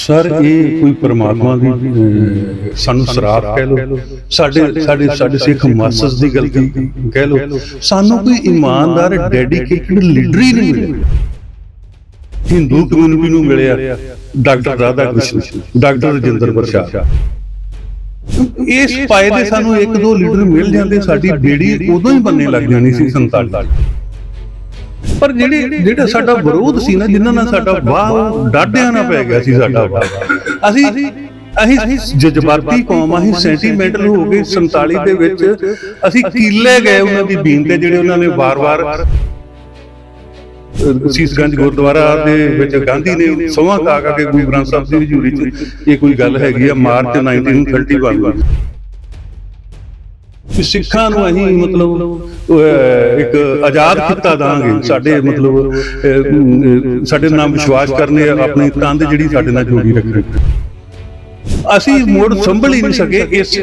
Sir ਇਹ ਕੋਈ ਪਰਮਾਤਮਾ ਦੀ ਸਾਨੂੰ ਸਰਾਪ ਕਹਿ ਲੋ ਸਾਡੇ ਸਾਡੇ ਸਾਡੇ ਸਿੱਖ ਮਾਸਸ ਦੀ ਗਲਤੀ ਕਹਿ ਲੋ ਸਾਨੂੰ ਕੋਈ ਇਮਾਨਦਾਰ ਡੈਡੀਕੇਟਡ ਲੀਡਰ ਹੀ ਨਹੀਂ ਮਿਲਿਆ। ਹਿੰਦੂ ਕਮਿਊਨਿਟੀ ਨੂੰ ਮਿਲਿਆ। ਡਾਕਟਰ ਰਾਧਾ ਕ੍ਰਿਸ਼ਨ। ਡਾਕਟਰ ਰਜਿੰਦਰ ਪ੍ਰਸਾਦ। ਇਸ ਪਾਏ ਦੇ ਸਾਨੂੰ ਇੱਕ ਦੋ ਲੀਡਰ ਮਿਲ ਜਾਂਦੇ। ਸਾਡੀ ਬੇੜੀ ਉਦੋਂ ਹੀ ਬੰਨੇ ਲੱਗ ਜਾਣੀ ਸੀ 47 ਪਰ ਜਿਹੜੇ ਜਿਹੜਾ ਸਾਡਾ ਵਿਰੋਧ ਸੀ ਨਾ ਜਿਨ੍ਹਾਂ ਨਾਲ ਸਾਡਾ ਵਾਹ ਡਾਢਿਆਂ ਨਾਲ ਪੈ ਗਿਆ ਸੀ ਸਾਡਾ। ਅਸੀਂ ਅਸੀਂ ਜਜ਼ਬਾਤੀ ਕੌਮ ਆ, ਅਸੀਂ ਸੈਂਟੀਮੈਂਟਲ ਹੋ ਗਏ 47 ਦੇ ਵਿੱਚ। ਅਸੀਂ ਕੀਲੇ ਗਏ ਉਹਨਾਂ ਦੀ ਬੀਨ ਤੇ ਜਿਹੜੇ ਉਹਨਾਂ ਨੇ ਵਾਰ-ਵਾਰ ਸੀਸਗੰਜ ਗੁਰਦੁਆਰਾ ਦੇ ਵਿੱਚ ਗਾਂਧੀ ਨੇ ਸੋਹਾਂ ਕਾ ਕਾ ਗੁਰੂ ਗ੍ਰੰਥ ਸਾਹਿਬ ਦੀ ਹਜ਼ੂਰੀ 'ਚ। ਇਹ ਕੋਈ ਗੱਲ ਹੈਗੀ ਆ ਮਾਰਚ 1931 ਵਿੱਚ ਕਿ ਸਿੱਖਾਂ ਨੂੰ ਅਸੀਂ ਮਤਲਬ ਇੱਕ ਆਜ਼ਾਦ ਖਿੱਤਾ ਦਾਂਗੇ। ਸਾਡੇ ਮਤਲਬ ਸਾਡੇ ਨਾਲ ਵਿਸ਼ਵਾਸ ਕਰਨੇ ਆਪਣੀ ਤੰਦ ਜਿਹੜੀ ਸਾਡੇ ਨਾਲ ਜੋੜੀ ਰੱਖਣੀ ਅਸੀਂ ਮੋੜ ਸੰਭਲ ਹੀ ਨਹੀਂ ਸਕੇ ਇਸ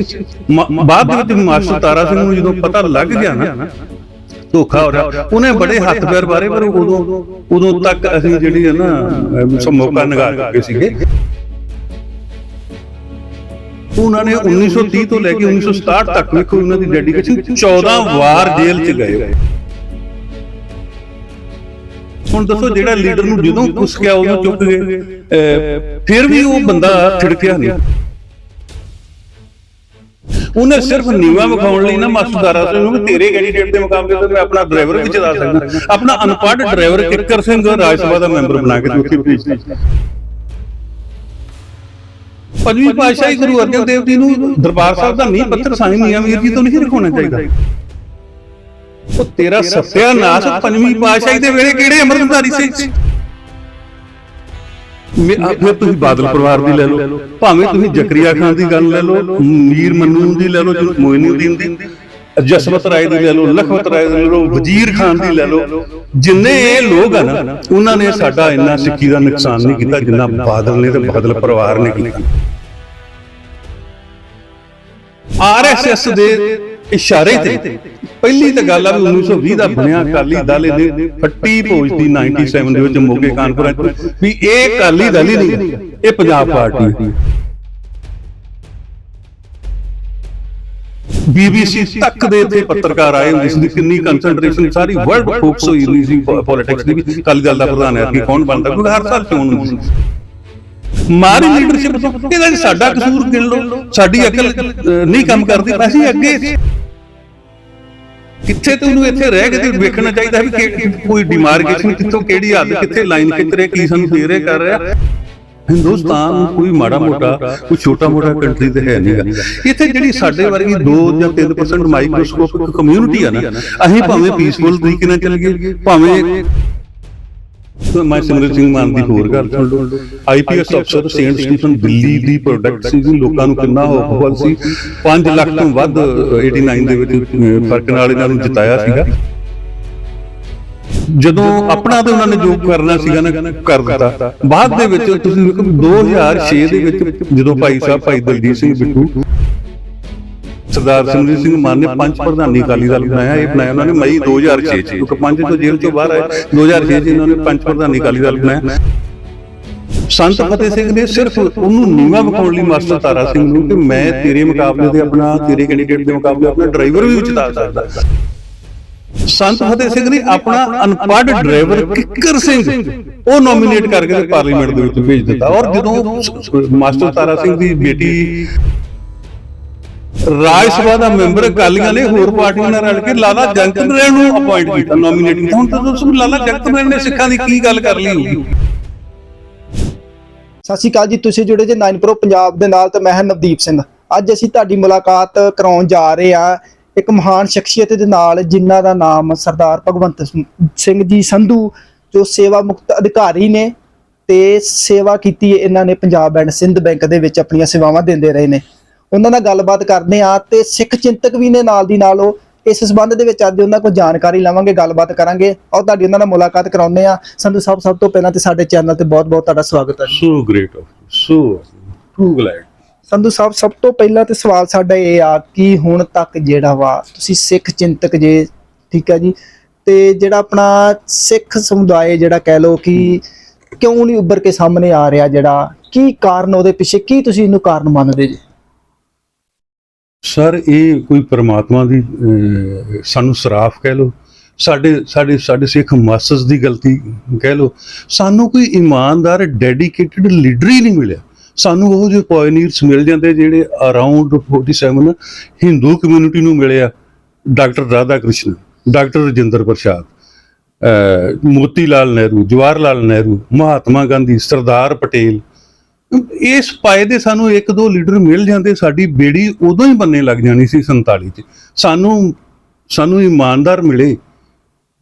ਬਾਅਦ ਦੇ ਵਿੱਚ ਮਾਸਟਰ ਤਾਰਾ ਸਿੰਘ ਨੂੰ ਜਦੋਂ ਪਤਾ ਲੱਗ ਗਿਆ ਨਾ, ਧੋਖਾ ਹੋ ਰਿਹਾ। ਉਹਨੇ ਬੜੇ ਹੱਥ ਪੈਰ ਬਾਰੇ ਪਰ ਉਦੋਂ ਉਦੋਂ ਤੱਕ ਅਸੀਂ ਜਿਹੜੀ ਹੈ ਨਾ ਮੌਕਾ ਨਗਾ ਚੁੱਕੇ ਸੀਗੇ। ਉਹਨਾਂ ਨੇ 1930 ਤੋਂ ਲੈ ਕੇ 1967 ਤੱਕ ਵੇਖੋ ਉਹਨਾਂ ਦੀ ਡੈਡੀਕੇਸ਼ਨ 14 ਵਾਰ ਜੇਲ੍ਹ 'ਚ ਗਏ। ਹੁਣ ਦੱਸੋ ਜਿਹੜਾ ਲੀਡਰ ਨੂੰ ਜਦੋਂ ਕੁਸ ਗਿਆ ਉਹਨੂੰ ਚੁੱਕ ਗਏ ਫਿਰ ਵੀ ਉਹ ਬੰਦਾ ਛਿੜਕਿਆ ਨਹੀਂ। ਉਹਨੇ ਸਿਰਫ ਨੀਵਾ ਵਿਖਾਉਣ ਲਈ ਨਾ ਮਾਸੂਦਾਰਾ ਸਿੰਘ ਨੂੰ ਤੇਰੇ ਕੈਂਡੀਡੇਟ ਦੇ ਮੁਕਾਬਲੇ ਤੇ ਮੈਂ ਆਪਣਾ ਡਰਾਈਵਰ ਵੀ ਚਲਾ ਸਕਦਾ। ਆਪਣਾ ਅਨਪੜ੍ਹ ਡਰਾਈਵਰ ਕਿੱਕਰ ਸਿੰਘ ਰਾਜ ਸਭਾ ਦਾ ਮੈਂਬਰ ਬਣਾ ਕੇ ਚੌਥੀ ਭੇਜ ਦਿੱਤਾ ਪੰਜਵੀਂ ਪਾਤਸ਼ਾਹੀ ਗੁਰੂ ਅਰਜਨ ਦੇਵ ਜੀ ਨੂੰ ਦਰਬਾਰ ਸਾਹਿਬ ਦਾ ਨੀਂਹ ਪੱਥਰ ਸਾਈਂ ਮੀਆਂ ਮੀਰ ਜੀ ਤੋਂ ਨਹੀਂ ਰਖਾਉਣਾ ਚਾਹੀਦਾ। ਉਹ ਤੇਰਾ ਸਤਿਆਨਾਸ਼ ਪੰਜਵੀਂ ਪਾਤਸ਼ਾਹੀ ਦੇ ਵੇਲੇ ਕਿਹੜੇ ਅੰਮ੍ਰਿਤਧਾਰੀ ਸੀ? ਫਿਰ ਤੁਸੀਂ ਬਾਦਲ ਪਰਿਵਾਰ ਦੀ ਲੈ ਲਓ। ਭਾਵੇਂ ਤੁਸੀਂ ਜ਼ਕਰੀਆ ਖਾਨ ਦੀ ਗੱਲ ਲੈ ਲਓ ਮੀਰ ਮਨੂਨ ਦੀ ਲੈ ਲਓ ਮੋਇਨੂਦੀਨ ਦੀ। ਜਸਵੰਤ ਰਾਏ ਦੀ ਲੈ ਲਓ ਲਖਵਤ ਰਾਏ ਦੀ ਲੈ ਲਓ ਵਜ਼ੀਰ ਖਾਨ ਦੀ ਲੈ ਲਓ। ਜਿੰਨੇ ਇਹ ਲੋਕ ਆ ਨਾ ਉਹਨਾਂ ਨੇ ਸਾਡਾ ਇੰਨਾ ਸਿੱਖੀ ਦਾ ਨੁਕਸਾਨ ਨਹੀਂ ਕੀਤਾ ਜਿੰਨਾ ਬਾਦਲ ਨੇ ਤੇ ਬਾਦਲ ਪਰਿਵਾਰ ਨੇ ਕੀਤਾ। ਆਰਐਸਐਸ ਦੇ ਇਸ਼ਾਰੇ ਤੇ ਪਹਿਲੀ ਤਾਂ ਗੱਲ ਆ ਵੀ 1920 ਦਾ ਬਣਿਆ ਅਕਾਲੀ ਦਲ ਇਹਨੇ ਫੱਟੀ ਭੋਜਦੀ 97 ਦੇ ਵਿੱਚ ਮੋਗੇ ਕਾਨਫਰੰਸ 'ਚ ਵੀ ਇਹ ਅਕਾਲੀ ਦਲ ਹੀ ਨਹੀਂ ਇਹ ਪੰਜਾਬ ਪਾਰਟੀ ਹੈ। ਬੀਬੀਸੀ ਤੱਕ ਦੇ ਇੱਥੇ ਪੱਤਰਕਾਰ ਆਏ ਹੁੰਦੇ ਸੀ ਕਿੰਨੀ ਕੰਸੈਂਟਰੇਸ਼ਨ ਸਾਰੀ ਵਰਲਡ ਫੋਕਸ ਹੋਈ ਹੁੰਦੀ ਸੀ। ਪੋਲਿਟਿਕਸ ਦੀ ਵੀ। ਅਕਾਲੀ ਦਲ ਦਾ ਪ੍ਰਧਾਨ ਹੈ ਕਿ ਕੌਣ ਬਣਦਾ? ਕਿਉਂਕਿ ਹਰ ਸਾਲ ਚੋਣ ਹੁੰਦੀ ਸੀ ਮਾਰੀ ਲੀਡਰਸ਼ਿਪ ਤੋਂ ਇਹਦਾ ਸਾਡਾ ਕਸੂਰ ਗਿਣ ਲਓ। ਸਾਡੀ ਅਕਲ ਨਹੀਂ ਕੰਮ ਕਰਦੀ ਅਸੀਂ ਅੱਗੇ ਕਿੱਥੇ ਤੇ ਉਹਨੂੰ ਇੱਥੇ ਰਹਿ ਕੇ ਤੇ ਵੇਖਣਾ ਚਾਹੀਦਾ ਵੀ ਕੋਈ ਡਿਮਾਰਕੇਸ਼ਨ ਕਿੱਥੋਂ ਕਿਹੜੀ ਹੱਦ ਕਿੱਥੇ ਲਾਈਨ ਰਿਹਾ ਕੀ ਸਾਨੂੰ ਦੇ ਰਿਹਾ? ਕਰ ਰਿਹਾ? ਹਿੰਦੁਸਤਾਨ ਕੋਈ ਮਾੜਾ ਮੋਟਾ ਕੋਈ ਛੋਟਾ ਮੋਟਾ ਕੰਟਰੀ ਤੇ ਹੈ ਨਹੀਂਗਾ ਇੱਥੇ ਜਿਹੜੀ ਸਾਡੇ ਵਰਗੀ 2 ਜਾਂ 3% ਮਾਈਕਰੋਸਕੋਪਿਕ ਕਮਿਊਨਿਟੀ ਆ ਨਾ ਅਸੀਂ ਭਾਵੇਂ ਪੀਸਫੁਲ ਤਰੀਕੇ ਨਾਲ ਚੱਲ ਗਏ ਭਾਵੇਂ ਮੈਂ ਸਿਮਰਨ ਸਿੰਘ ਮਾਨ ਦੀ ਹੋਰ ਗੱਲ ਸੁਣ ਲਓ। ਆਈਪੀਐਸ ਅਫਸਰ ਸੇਂਟ ਸਟੀਫਨ ਦਿੱਲੀ ਦੀ ਪ੍ਰੋਡਕਟ ਸੀ ਜੀ ਲੋਕਾਂ ਨੂੰ ਕਿੰਨਾ ਹੋਪਫੁਲ ਸੀ। 5 ਲੱਖ ਤੋਂ ਵੱਧ 89 ਦੇ ਵਿੱਚ ਫ਼ਰਕ ਨਾਲ ਇਹਨਾਂ ਨੂੰ ਜਿਤਾਇਆ ਸੀਗਾ। ਜਦੋਂ ਆਪਣਾ ਤੇ ਉਹਨਾਂ ਨੇ ਜੋ ਕਰਨਾ ਸੀਗਾ ਨਾ, ਕਰ ਦਿੱਤਾ। ਬਾਅਦ ਦੇ ਵਿੱਚ ਤੁਸੀਂ ਵੇਖੋ 2006 ਦੇ ਵਿੱਚ ਜਦੋਂ ਭਾਈ ਸਾਹਿਬ, ਭਾਈ ਦਲਜੀਤ ਸਿੰਘ ਬਿੱਟੂ, ਸਰਦਾਰ ਸਿਮਰਜੀਤ ਸਿੰਘ ਮਾਨ ਨੇ ਪੰਜ ਪ੍ਰਧਾਨੀ ਅਕਾਲੀ ਦਲ ਬਣਾਇਆ, ਇਹ ਬਣਾਇਆ ਉਹਨਾਂ ਨੇ ਮਈ 2006 ਚ। ਕਿਉਂਕਿ ਪੰਜ ਤੋਂ ਜੇਲ੍ਹ ਤੋਂ ਬਾਹਰ ਆਏ 2006 ਚ ਇਹਨਾਂ ਨੇ ਪੰਜ ਪ੍ਰਧਾਨੀ ਅਕਾਲੀ ਦਲ ਬਣਾਇਆ। ਸੰਤ ਫਤਿਹ ਸਿੰਘ ਨੇ ਸਿਰਫ ਉਹਨੂੰ ਨੀਵਾ ਵਿਖਾਉਣ ਲਈ ਮਾਸਟਰ ਤਾਰਾ ਸਿੰਘ ਨੂੰ ਕਿ ਮੈਂ ਤੇਰੇ ਮੁਕਾਬਲੇ ਤੇ ਆਪਣਾ, ਤੇਰੇ ਕੈਂਡੀਡੇਟ ਦੇ ਮੁਕਾਬਲੇ ਆਪਣਾ ਡਰਾਈਵਰ ਵੀ ਜਿਤਾ ਸਕਦਾ ਸੰਤ ਫਤਿਹ ਸਿੰਘ ਨੇ ਆਪਣਾ ਅਨਪੜ੍ਹ ਡਰਾਈਵਰ ਕਿੱਕਰ ਸਿੰਘ ਉਹ ਨੋਮੀਨੇਟ ਕਰਕੇ ਪਾਰਲੀਮੈਂਟ ਦੇ ਵਿੱਚ ਭੇਜ ਦਿੱਤਾ। ਔਰ ਜਦੋਂ ਮਾਸਟਰ ਤਾਰਾ ਸਿੰਘ ਦੀ ਬੇਟੀ ਰਾਜ ਸਭਾ ਦਾ ਮੈਂਬਰ ਅਕਾਲੀਆਂ ਨੇ ਹੋਰ ਪਾਰਟੀਆਂ ਨਾਲ ਰਲ ਕੇ ਲਾਲਾ ਜਗਤ ਰੈਣ ਨੂੰ ਅਪਾਇੰਟ ਕੀਤਾ ਨੋਮੀਨੇਟ ਕੀਤਾ। ਹੁਣ ਤਾਂ ਤੁਸੀਂ ਲਾਲਾ ਜਗਤ ਰੈਣ ਨੇ ਸਿੱਖਾਂ ਦੀ ਕੀ ਗੱਲ ਕਰ ਲਈ ਹੋਊਗੀ? ਸਤਿ ਸ਼੍ਰੀ ਅਕਾਲ ਜੀ ਤੁਸੀਂ ਜੁੜੇ ਜੇ 9 ਪ੍ਰੋ ਪੰਜਾਬ ਦੇ ਨਾਲ ਤੇ ਮੈਂ ਹਾਂ ਨਵਦੀਪ ਸਿੰਘ। ਅੱਜ ਅਸੀਂ ਤੁਹਾਡੀ ਮੁਲਾਕਾਤ ਕਰਾਉਣ ਜਾ ਰਹੇ ਹਾਂ ਇੱਕ ਮਹਾਨ ਸ਼ਖਸੀਅਤ ਦੇ ਨਾਲ ਜਿਨ੍ਹਾਂ ਦਾ ਨਾਮ ਸਰਦਾਰ ਭਗਵੰਤ ਸਿੰਘ- ਜੀ ਸੰਧੂ, ਜੋ ਸੇਵਾ ਮੁਕਤ ਅਧਿਕਾਰੀ ਨੇ ਤੇ ਸੇਵਾ ਕੀਤੀ ਹੈ, ਇਹਨਾਂ ਨੇ ਪੰਜਾਬ ਐਂਡ ਸਿੰਧ ਬੈਂਕ ਦੇ ਵਿੱਚ ਆਪਣੀਆਂ ਸੇਵਾਵਾਂ ਦਿੰਦੇ ਰਹੇ ਨੇ। ਉਹਨਾਂ ਨਾਲ ਗੱਲਬਾਤ ਕਰਦੇ ਆ ਤੇ ਸਿੱਖ ਚਿੰਤਕ ਵੀ ਨੇ ਨਾਲ ਦੀ ਨਾਲ ਉਹ। ਇਸ ਸਬੰਧ ਦੇ ਵਿੱਚ ਅੱਜ ਉਹਨਾਂ ਕੋਲ ਜਾਣਕਾਰੀ ਲਵਾਂਗੇ, ਗੱਲਬਾਤ ਕਰਾਂਗੇ। ਔਰ ਤੁਹਾਡੀ ਉਹਨਾਂ ਨਾਲ ਮੁਲਾਕਾਤ ਕਰਾਉਂਦੇ ਆ ਸੰਧੂ ਸਾਹਿਬ, ਸਭ ਤੋਂ ਪਹਿਲਾਂ ਤੇ ਸਾਡੇ ਚੈਨਲ ਤੇ ਬਹੁਤ-ਬਹੁਤ ਤੁਹਾਡਾ ਸਵਾਗਤ ਹੈ so great of so too glad Sandhu Sahib, ਸਭ ਤੋਂ ਪਹਿਲਾਂ ਤੇ ਸਵਾਲ ਸਾਡਾ ਇਹ ਆ ਕਿ ਹੁਣ ਤੱਕ ਜਿਹੜਾ ਵਾ, ਤੁਸੀਂ ਸਿੱਖ ਚਿੰਤਕ ਜੇ, ਠੀਕ ਹੈ ਜੀ, ਤੇ ਜਿਹੜਾ ਆਪਣਾ ਸਿੱਖ ਸਮੁਦਾਇ ਜਿਹੜਾ ਕਹਿ ਲੋ ਕਿ ਕਿਉਂ ਨਹੀਂ ਉੱਭਰ ਕੇ ਸਾਹਮਣੇ ਆ ਰਿਹਾ ਜਿਹੜਾ, ਕੀ ਕਾਰਨ ਉਹਦੇ ਪਿੱਛੇ, ਕੀ ਤੁਸੀਂ ਇਹਨੂੰ ਕਾਰਨ ਮੰਨਦੇ ਜੀ? ਸਰ, ਇਹ ਕੋਈ ਪਰਮਾਤਮਾ ਦੀ ਸਾਨੂੰ ਸਰਾਫ ਕਹਿ ਲੋ ਸਾਡੇ ਸਾਡੇ ਸਾਡੇ ਸਿੱਖ ਮਾਸਸ ਦੀ ਗਲਤੀ ਕਹਿ ਲੋ ਸਾਨੂੰ ਕੋਈ ਇਮਾਨਦਾਰ, ਡੈਡੀਕੇਟਿਡ ਲੀਡਰ ਹੀ ਨਹੀਂ ਮਿਲਿਆ। ਸਾਨੂੰ ਉਹ ਜਿਹੇ ਪੋਇਨੀਅਰਸ ਮਿਲ ਜਾਂਦੇ ਜਿਹੜੇ ਅਰਾਊਂਡ 47 ਹਿੰਦੂ ਕਮਿਊਨਿਟੀ ਨੂੰ ਮਿਲਿਆ ਡਾਕਟਰ ਰਾਧਾ ਕ੍ਰਿਸ਼ਨ ਡਾਕਟਰ ਰਜਿੰਦਰ ਪ੍ਰਸਾਦ ਮੋਤੀ ਲਾਲ ਨਹਿਰੂ ਜਵਾਹਰ ਲਾਲ ਨਹਿਰੂ, ਮਹਾਤਮਾ ਗਾਂਧੀ, ਸਰਦਾਰ ਪਟੇਲ। ਇਸ ਪਾਏ ਦੇ ਸਾਨੂੰ ਇੱਕ ਦੋ ਲੀਡਰ ਮਿਲ ਜਾਂਦੇ, ਸਾਡੀ ਬੇੜੀ ਉਦੋਂ ਹੀ ਬੰਨੇ ਲੱਗ ਜਾਣੀ ਸੀ 47 ਚ। ਸਾਨੂੰ ਸਾਨੂੰ ਇਮਾਨਦਾਰ ਮਿਲੇ।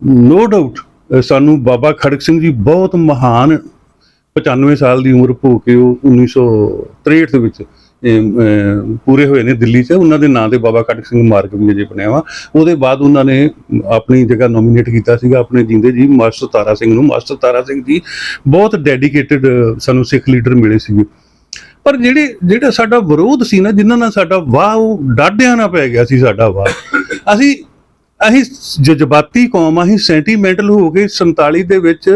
ਨੋ ਡਾਊਟ ਸਾਨੂੰ ਬਾਬਾ ਖੜਕ ਸਿੰਘ ਜੀ ਬਹੁਤ ਮਹਾਨ 95 ਸਾਲ ਦੀ ਉਮਰ ਭੋ ਕੇ ਉਹ 1963 ਦੇ ਵਿੱਚ ਪੂਰੇ ਹੋਏ ਨੇ ਦਿੱਲੀ 'ਚ। ਉਹਨਾਂ ਦੇ ਨਾਂ ਤੇ ਬਾਬਾ ਕਟਕ ਸਿੰਘ ਮਾਰਗ ਵੀ ਅਜੇ ਬਣਿਆ ਵਾ। ਉਹਦੇ ਬਾਅਦ ਉਹਨਾਂ ਨੇ ਆਪਣੀ ਜਗ੍ਹਾ ਨੋਮੀਨੇਟ ਕੀਤਾ ਸੀਗਾ, ਆਪਣੇ ਜਿੰਦੇ ਜੀ, ਮਾਸਟਰ ਤਾਰਾ ਸਿੰਘ ਨੂੰ। ਮਾਸਟਰ ਤਾਰਾ ਸਿੰਘ ਜੀ ਬਹੁਤ ਡੈਡੀਕੇਟਿਡ ਸਾਨੂੰ ਸਿੱਖ ਲੀਡਰ ਮਿਲੇ ਸੀਗੇ। ਪਰ ਜਿਹੜੇ, ਜਿਹੜਾ ਸਾਡਾ ਵਿਰੋਧ ਸੀ ਨਾ, ਜਿਨ੍ਹਾਂ ਨਾਲ ਸਾਡਾ ਵਾਹ, ਉਹ ਡਾਢਿਆਂ ਨਾਲ ਪੈ ਗਿਆ ਸੀ, ਸਾਡਾ ਵਾਹ। ਅਸੀਂ ਅਸੀਂ ਜਜ਼ਬਾਤੀ ਕੌਮ ਆ, ਅਸੀਂ ਸੈਂਟੀਮੈਂਟਲ ਹੋ ਕੇ 47 ਦੇ ਵਿੱਚ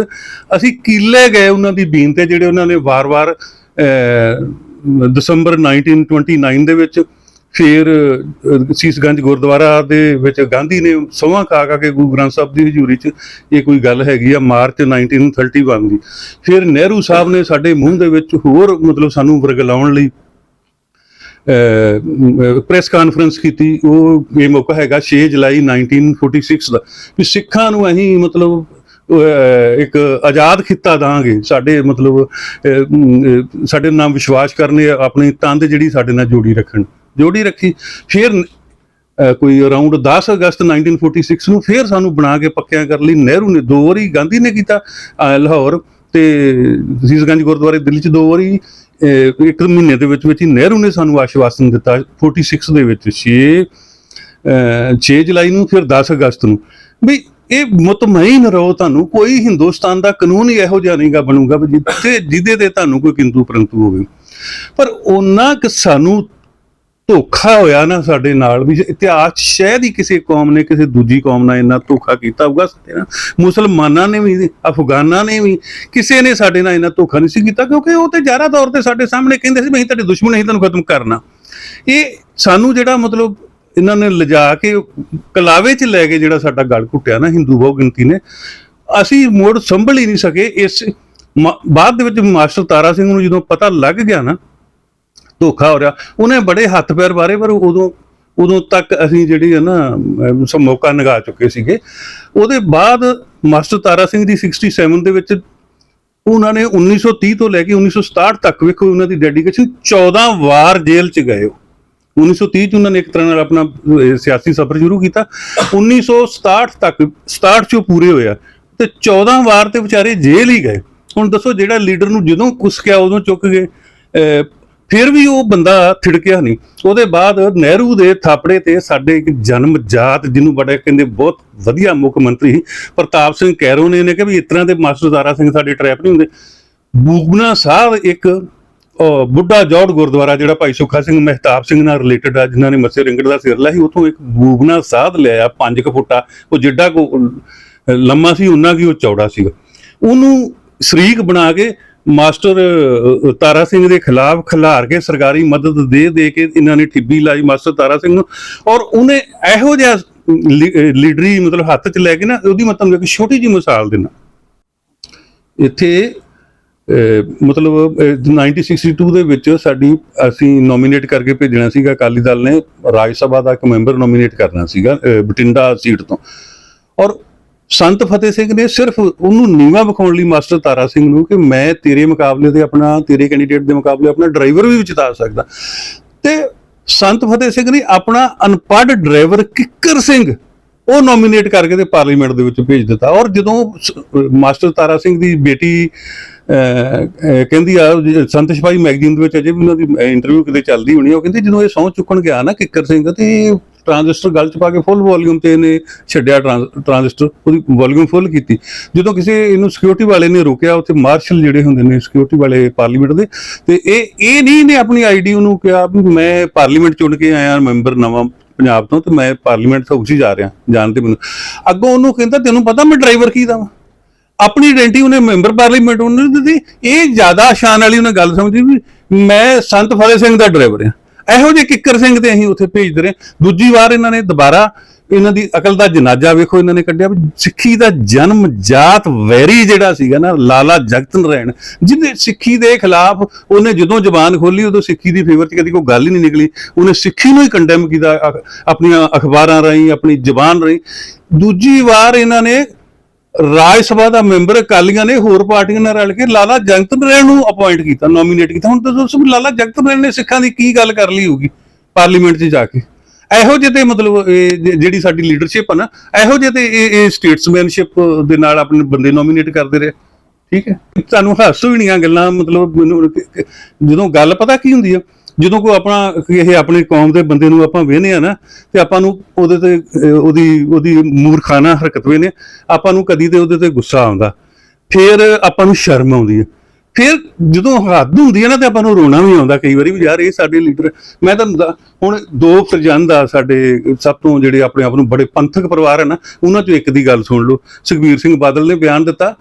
ਅਸੀਂ ਕੀਲੇ ਗਏ ਉਹਨਾਂ ਦੀ ਬੀਨ ਤੇ ਜਿਹੜੇ ਉਹਨਾਂ ਨੇ ਵਾਰ-ਵਾਰ ਅਹ, ਦਸੰਬਰ 1929 ਦੇ ਵਿੱਚ ਫਿਰ ਸੀਸਗੰਜ ਗੁਰਦੁਆਰਾ ਦੇ ਵਿੱਚ ਗਾਂਧੀ ਨੇ ਸੋਹਾਂ ਖਾ ਖਾ ਕੇ ਗੁਰੂ ਗ੍ਰੰਥ ਸਾਹਿਬ ਦੀ ਹਜ਼ੂਰੀ 'ਚ ਇਹ ਕੋਈ ਗੱਲ ਹੈਗੀ ਆ ਮਾਰਚ 1931 ਦੀ। ਫਿਰ ਨਹਿਰੂ ਸਾਹਿਬ ਨੇ ਸਾਡੇ ਮੂੰਹ ਦੇ ਵਿੱਚ ਹੋਰ ਮਤਲਬ ਸਾਨੂੰ ਵਰਗਲਾਉਣ ਲਈ ਪ੍ਰੈਸ ਕਾਨਫਰੰਸ ਕੀਤੀ, ਉਹ ਇਹ ਮੌਕਾ ਹੈਗਾ 6 ਜੁਲਾਈ 1946 ਦਾ। ਵੀ ਸਿੱਖਾਂ ਨੂੰ ਅਸੀਂ ਮਤਲਬ ਇੱਕ ਆਜ਼ਾਦ ਖਿੱਤਾ ਦਾਂਗੇ। ਸਾਡੇ ਮਤਲਬ ਸਾਡੇ ਨਾਲ ਵਿਸ਼ਵਾਸ ਕਰਨੇ, ਆਪਣੀ ਤੰਦ ਜਿਹੜੀ ਸਾਡੇ ਨਾਲ ਜੋੜੀ ਰੱਖਣ। ਜੋੜੀ ਰੱਖੀ, ਫਿਰ ਕੋਈ ਅਰਾਊਂਡ 10 ਅਗਸਤ 1946 ਨੂੰ ਫਿਰ ਸਾਨੂੰ ਬਣਾ ਕੇ ਪੱਕਿਆਂ ਕਰ ਲਈ ਨਹਿਰੂ ਨੇ ਦੋ ਵਾਰੀ ਗਾਂਧੀ ਨੇ ਕੀਤਾ ਲਾਹੌਰ ਤੇ ਸੀਸਗੰਜ ਗੁਰਦੁਆਰੇ, ਦਿੱਲੀ ਚ ਦੋ ਵਾਰੀ ਇੱਕ ਮਹੀਨੇ ਦੇ ਵਿੱਚ ਵਿੱਚ ਹੀ ਨਹਿਰੂ ਨੇ ਸਾਨੂੰ ਆਸ਼ਵਾਸਨ ਦਿੱਤਾ 46 ਦੇ ਵਿੱਚ 6 6 ਜੁਲਾਈ ਨੂੰ, ਫਿਰ 10 ਅਗਸਤ ਨੂੰ। ਵੀ ਇਹ ਮੁਤਮਈਨ ਰਹੋ ਤੁਹਾਨੂੰ, ਕੋਈ ਹਿੰਦੁਸਤਾਨ ਦਾ ਕਾਨੂੰਨ ਹੀ ਇਹੋ ਜਿਹਾ ਨਹੀਂਗਾ ਬਣੂਗਾ ਵੀ ਜਿੱਥੇ ਜਿਹਦੇ ਤੇ ਤੁਹਾਨੂੰ ਕੋਈ ਕਿੰਤੂ ਪਰੰਤੂ ਹੋਵੇ। ਪਰ ਉਹਨਾਂ ਕਿ ਸਾਨੂੰ ਧੋਖਾ ਹੋਇਆ ਨਾ ਸਾਡੇ ਨਾਲ ਵੀ। ਇਤਿਹਾਸ 'ਚ ਸ਼ਾਇਦ ਹੀ ਕਿਸੇ ਕੌਮ ਨੇ ਕਿਸੇ ਦੂਜੀ ਕੌਮ ਨਾਲ ਇੰਨਾ ਧੋਖਾ ਕੀਤਾ ਹੋਊਗਾ ਸਾਡੇ ਨਾਲ। ਮੁਸਲਮਾਨਾਂ ਨੇ ਵੀ, ਅਫਗਾਨਾਂ ਨੇ ਵੀ, ਕਿਸੇ ਨੇ ਸਾਡੇ ਨਾਲ ਇੰਨਾ ਧੋਖਾ ਨਹੀਂ ਸੀ ਕੀਤਾ, ਕਿਉਂਕਿ ਉਹ ਤੇ ਜ਼ਿਆਦਾ ਤੌਰ ਤੇ ਸਾਡੇ ਸਾਹਮਣੇ ਕਹਿੰਦੇ ਸੀ ਵੀ ਤੁਹਾਡੇ ਦੁਸ਼ਮਣ ਅਸੀਂ ਤੁਹਾਨੂੰ ਖਤਮ ਕਰਨਾ। ਇਹ ਸਾਨੂੰ ਜਿਹੜਾ ਮਤਲਬ ਇਹਨਾਂ ਨੇ ਲਿਜਾ ਕੇ ਕਲਾਵੇ 'ਚ ਲੈ ਕੇ ਜਿਹੜਾ ਸਾਡਾ ਗਲ ਘੁੱਟਿਆ ਨਾ ਹਿੰਦੂ ਬਹੁ ਗਿਣਤੀ ਨੇ, ਅਸੀਂ ਮੋੜ ਸੰਭਲ ਹੀ ਨਹੀਂ ਸਕੇ। ਇਸ ਬਾਅਦ ਦੇ ਵਿੱਚ ਮਾਸਟਰ ਤਾਰਾ ਸਿੰਘ ਨੂੰ ਜਦੋਂ ਪਤਾ ਲੱਗ ਗਿਆ ਨਾ ਧੋਖਾ ਹੋ ਰਿਹਾ। ਉਹਨੇ ਬੜੇ ਹੱਥ ਪੈਰ ਬਾਰੇ ਪਰ ਉਦੋਂ ਉਦੋਂ ਤੱਕ ਅਸੀਂ ਜਿਹੜੀ ਹੈ ਨਾ ਅਮ, ਮੌਕਾ ਨਗਾ ਚੁੱਕੇ ਸੀਗੇ। ਉਹਦੇ ਬਾਅਦ ਮਾਸਟਰ ਤਾਰਾ ਸਿੰਘ ਦੀ 67 ਦੇ ਵਿੱਚ ਉਹਨਾਂ ਨੇ 1930 ਤੋਂ ਲੈ ਕੇ 1967 ਤੱਕ ਵੇਖੋ ਉਹਨਾਂ ਦੀ ਡੈਡੀਕੇਸ਼ਨ 14 ਵਾਰ ਜੇਲ੍ਹ 'ਚ ਗਏ ਉਹ। 1930 ਚ ਉਹਨਾਂ ਨੇ ਇੱਕ ਤਰ੍ਹਾਂ ਨਾਲ ਆਪਣਾ ਸਿਆਸੀ ਸਫ਼ਰ ਸ਼ੁਰੂ ਕੀਤਾ। 1967 ਤੱਕ 67 ਚੋਂ ਪੂਰੇ ਹੋਇਆ ਤੇ 14 ਵਾਰ ਤੇ ਵਿਚਾਰੇ ਜੇਲ੍ਹ ਹੀ ਗਏ। ਹੁਣ ਦੱਸੋ ਜਿਹੜਾ ਲੀਡਰ ਨੂੰ ਜਦੋਂ ਕੁਸਕਿਆ ਉਦੋਂ ਚੁੱਕ ਗਏ ਫਿਰ ਵੀ ਉਹ ਬੰਦਾ ਥਿੜਕਿਆ ਨਹੀਂ। ਉਹਦੇ ਬਾਅਦ ਨਹਿਰੂ ਦੇ ਥਾਪੜੇ ਤੇ ਸਾਡੇ ਇੱਕ ਜਨਮ ਜਾਤ ਜਿਹਨੂੰ ਬੜਾ ਕਹਿੰਦੇ ਬਹੁਤ ਵਧੀਆ ਮੁੱਖ ਮੰਤਰੀ ਸੀ, ਪ੍ਰਤਾਪ ਸਿੰਘ ਕੈਰੋ ਨੇ ਨੇ ਕਿ ਵੀ ਇਸ ਤਰ੍ਹਾਂ ਦੇ ਮਾਸਟਰ ਦਾਰਾ ਸਿੰਘ ਸਾਡੇ ਟਰੈਪ ਨਹੀਂ ਹੁੰਦੇ। ਬੂਗਨਾ ਸਾਹਿਬ ਇੱਕ ਬੁੱਢਾ ਜੋੜ ਗੁਰਦੁਆਰਾ ਜਿਹੜਾ ਭਾਈ ਸੁੱਖਾ ਸਿੰਘ ਮਹਿਤਾਬ ਸਿੰਘ ਨਾਲ ਰਿਲੇਟਡ ਆ ਜਿਨ੍ਹਾਂ ਨੇ ਮੱਸੇ ਰਿੰਗੜ ਦਾ ਸਿਰ ਲਿਆ ਸੀ ਉਥੋਂ ਇੱਕ ਬੂਗਨਾ ਸਾਧ ਲਿਆ 5 ਕੁ ਫੁੱਟਾ। ਉਹ ਜਿੱਡਾ ਕੋ ਲੰਮਾ ਸੀ ਉਹਨਾਂ ਕੀ ਉਹ ਚੌੜਾ ਸੀਗਾ। ਉਹਨੂੰ ਸ਼ਰੀਕ ਬਣਾ ਕੇ ਮਾਸਟਰ ਤਾਰਾ ਸਿੰਘ ਦੇ ਖਿਲਾਫ ਖਿਲਾਰ ਕੇ ਸਰਕਾਰੀ ਮਦਦ ਦੇ ਦੇ ਕੇ ਇਹਨਾਂ ਨੇ ਠਿੱਬੀ ਲਾਈ ਮਾਸਟਰ ਤਾਰਾ ਸਿੰਘ ਨੂੰ। ਔਰ ਉਹਨੇ ਇਹੋ ਜਿਹਾ ਲੀ- ਲੀਡਰੀ ਮਤਲਬ ਹੱਥ 'ਚ ਲੈ ਕੇ ਨਾ ਉਹਦੀ ਮਤਲਬ ਇੱਕ ਛੋਟੀ ਜਿਹੀ ਮਿਸਾਲ ਦੇਣਾ ਇੱਥੇ ਅਹ, ਮਤਲਬ ਅਹ, 1962 ਦੇ ਵਿੱਚ ਸਾਡੀ ਅਸੀਂ ਨੋਮੀਨੇਟ ਕਰਕੇ ਭੇਜਣਾ ਸੀਗਾ ਅਕਾਲੀ ਦਲ ਨੇ ਰਾਜ ਸਭਾ ਦਾ ਇੱਕ ਮੈਂਬਰ ਨੋਮੀਨੇਟ ਕਰਨਾ ਸੀਗਾ ਅਹ, ਬਠਿੰਡਾ ਸੀਟ ਤੋਂ। ਔਰ ਸੰਤ ਫਤਿਹ ਸਿੰਘ ਨੇ ਸਿਰਫ ਉਹਨੂੰ ਨੀਵਾ ਵਿਖਾਉਣ ਲਈ ਮਾਸਟਰ ਤਾਰਾ ਸਿੰਘ ਨੂੰ ਕਿ ਮੈਂ ਤੇਰੇ ਮੁਕਾਬਲੇ ਤੇ ਆਪਣਾ, ਤੇਰੇ ਕੈਂਡੀਡੇਟ ਦੇ ਮੁਕਾਬਲੇ ਆਪਣਾ ਡਰਾਈਵਰ ਵੀ ਜਿਤਾ ਸਕਦਾ। ਤੇ ਸੰਤ ਫਤਿਹ ਸਿੰਘ ਨੇ ਆਪਣਾ ਅਨਪੜ੍ਹ ਡਰਾਈਵਰ ਕਿੱਕਰ ਸਿੰਘ ਉਹ ਨੋਮੀਨੇਟ ਕਰਕੇ ਤੇ ਪਾਰਲੀਮੈਂਟ ਦੇ ਵਿੱਚ ਭੇਜ ਦਿੱਤਾ। ਔਰ ਜਦੋਂ ਮਾਸਟਰ ਤਾਰਾ ਸਿੰਘ ਦੀ ਬੇਟੀ ਕਹਿੰਦੀ ਆ ਸੰਤ ਸਿਪਾਹੀ ਮੈਗਜ਼ੀਨ ਦੇ ਵਿੱਚ ਅਜੇ ਵੀ ਉਹਨਾਂ ਦੀ ਇੰਟਰਵਿਊ ਕਿਤੇ ਚੱਲਦੀ ਹੋਣੀ ਉਹ ਕਹਿੰਦੀ ਜਦੋਂ ਇਹ ਸਹੁੰ ਚੁੱਕਣ ਗਿਆ ਨਾ ਕਿੱਕਰ ਸਿੰਘ ਤੇ ਟ੍ਰਾਂਜ਼ਿਸਟਰ ਗਲ ਚ ਪਾ ਕੇ ਫੁੱਲ ਵੋਲਿਊਮ ਤੇ ਇਹਨੇ ਛੱਡਿਆ ਟ੍ਰਾਂਸ- ਟ੍ਰਾਂਜ਼ਿਸਟਰ ਉਹਦੀ ਵੋਲਿਊਮ ਫੁੱਲ ਕੀਤੀ। ਜਦੋਂ ਕਿਸੇ ਇਹਨੂੰ ਸਿਕਿਉਰਿਟੀ ਵਾਲੇ ਨੇ ਰੋਕਿਆ, ਉੱਥੇ ਮਾਰਸ਼ਲ ਜਿਹੜੇ ਹੁੰਦੇ ਨੇ ਸਿਕਿਉਰਿਟੀ ਵਾਲੇ ਪਾਰਲੀਮੈਂਟ ਦੇ, ਤੇ ਇਹ ਇਹ ਨਹੀਂ ਨੇ ਆਪਣੀ ਆਈਡੀ ਨੂੰ ਕਿਹਾ ਵੀ ਮੈਂ ਪਾਰਲੀਮੈਂਟ ਚੁਣ ਕੇ ਆਇਆ ਮੈਂਬਰ ਨਵਾਂ ਪੰਜਾਬ ਤੋਂ, ਤੇ ਮੈਂ ਪਾਰਲੀਮੈਂਟ ਤੋਂ ਹੀ ਜਾ ਰਿਹਾ, ਜਾਣ ਤੇ ਮੈਨੂੰ। ਅੱਗੋਂ ਉਹਨੂੰ ਕਹਿੰਦਾ, ਤੈਨੂੰ ਪਤਾ ਮੈਂ ਡਰਾਈਵਰ ਕੀ ਦਾ ਵਾਂ? ਆਪਣੀ ਆਇਡੈਂਟੀ ਉਹਨੇ ਮੈਂਬਰ ਪਾਰਲੀਮੈਂਟ ਉਹਨੇ ਦਿੱਤੀ। ਇਹ ਜ਼ਿਆਦਾ ਸ਼ਾਨ ਵਾਲੀ ਉਹਨੇ ਗੱਲ ਸਮਝੀ ਵੀ ਮੈਂ ਸੰਤ ਫਤਿਹ ਸਿੰਘ ਦਾ ਡਰਾਈਵਰ ਹਾਂ। ਇਹੋ ਜਿਹੇ ਕਿੱਕਰ ਸਿੰਘ ਤੇ ਅਸੀਂ ਉੱਥੇ ਭੇਜਦੇ ਰਹੇ। ਦੂਜੀ ਵਾਰ ਇਹਨਾਂ ਨੇ ਦੁਬਾਰਾ ਇਹਨਾਂ ਦੀ ਅਕਲ ਦਾ ਜਨਾਜ਼ਾ ਵੇਖੋ, ਇਹਨਾਂ ਨੇ ਕੱਢਿਆ ਵੀ ਸਿੱਖੀ ਦਾ ਜਨਮ ਜਾਤ ਵੈਰੀ ਜਿਹੜਾ ਸੀਗਾ ਨਾ, ਲਾਲਾ ਜਗਤ ਨਾਰਾਇਣ ਜਿਹਨੇ ਸਿੱਖੀ ਦੇ ਖਿਲਾਫ ਉਹਨੇ ਜਦੋਂ ਜ਼ਬਾਨ ਖੋਲੀ ਉਦੋਂ ਸਿੱਖੀ ਦੀ ਫੇਵਰ 'ਚ ਕਦੀ ਕੋਈ ਗੱਲ ਹੀ ਨਹੀਂ ਨਿਕਲੀ। ਉਹਨੇ ਸਿੱਖੀ ਨੂੰ ਹੀ ਕੰਡੈਮ ਕੀਤਾ, ਅਖ- ਆਪਣੀਆਂ ਅਖਬਾਰਾਂ ਰਾਹੀਂ, ਆਪਣੀ ਜ਼ਬਾਨ ਰਾਹੀਂ। ਦੂਜੀ ਵਾਰ ਇਹਨਾਂ ਨੇ ਰਾਜ ਸਭਾ ਦਾ ਮੈਂਬਰ ਅਕਾਲੀਆਂ ਨੇ ਹੋਰ ਪਾਰਟੀਆਂ ਨਾਲ ਰਲ ਕੇ ਲਾਲਾ ਜਗਤ ਨਾਰਾਇਣ ਨੂੰ ਅਪਾਇੰਟ ਕੀਤਾ ਨੋਮੀਨੇਟ ਕੀਤਾ। ਹੁਣ ਤਾਂ ਦੱਸੋ ਲਾਲਾ ਜਗਤ ਨਾਰਾਇਣ ਨੇ ਸਿੱਖਾਂ ਦੀ ਕੀ ਗੱਲ ਕਰ ਲਈ ਹੋਊਗੀ ਪਾਰਲੀਮੈਂਟ 'ਚ ਜਾ ਕੇ? ਇਹੋ ਜਿਹੇ ਤੇ ਮਤਲਬ ਇਹ ਜਿਹੜੀ ਸਾਡੀ ਲੀਡਰਸ਼ਿਪ ਆ ਨਾ, ਇਹੋ ਜਿਹੇ ਤੇ ਇਹ ਇਹ ਸਟੇਟਸਮੈਨਸ਼ਿਪ ਦੇ ਨਾਲ ਆਪਣੇ ਬੰਦੇ ਨੋਮੀਨੇਟ ਕਰਦੇ ਰਹੇ। ਠੀਕ ਹੈ? ਤੁਹਾਨੂੰ ਹਾਸੋ ਹੀ ਨਹੀਂ ਆ ਗੱਲਾਂ, ਮਤਲਬ ਮੈਨੂੰ, ਜਦੋਂ ਗੱਲ ਪਤਾ ਕੀ ਹੁੰਦੀ ਆ ਜਦੋਂ ਕੋਈ ਆਪਣਾ ਇਹ ਆਪਣੇ ਕੌਮ ਦੇ ਬੰਦੇ ਨੂੰ ਆਪਾਂ ਵੇਹਨੇ ਆ ਨਾ, ਤੇ ਆਪਾਂ ਨੂੰ ਉਹਦੇ ਤੇ ਉਹਦੀ ਉਹਦੀ ਮੂਰਖਾਨਾ ਹਰਕਤ ਵੇਨੇ ਆਪਾਂ ਨੂੰ ਕਦੀ ਤੇ ਉਹਦੇ ਤੇ ਗੁੱਸਾ ਆਉਂਦਾ। ਫਿਰ ਆਪਾਂ ਨੂੰ ਸ਼ਰਮ ਆਉਂਦੀ ਹੈ ਫਿਰ ਜਦੋਂ ਹੱਦ ਹੁੰਦੀ ਹੈ ਨਾ, ਤੇ ਆਪਾਂ ਨੂੰ ਰੋਣਾ ਵੀ ਆਉਂਦਾ ਕਈ ਵਾਰੀ ਵੀ ਯਾਰ ਇਹ ਸਾਡੇ ਲੀਡਰ, ਮੈਂ ਤਾਂ ਹੁਣ ਦੋ ਪ੍ਰਜੰਦ ਆ ਸਾਡੇ, ਸਭ ਤੋਂ ਜਿਹੜੇ ਆਪਣੇ ਆਪ ਨੂੰ ਬੜੇ ਪੰਥਕ ਪਰਿਵਾਰ ਹੈ ਨਾ, ਉਹਨਾਂ ਚੋਂ ਇੱਕ ਦੀ ਗੱਲ ਸੁਣ ਲਓ। ਸੁਖਬੀਰ ਸਿੰਘ ਬਾਦਲ ਨੇ ਬਿਆਨ ਦਿੱਤਾ।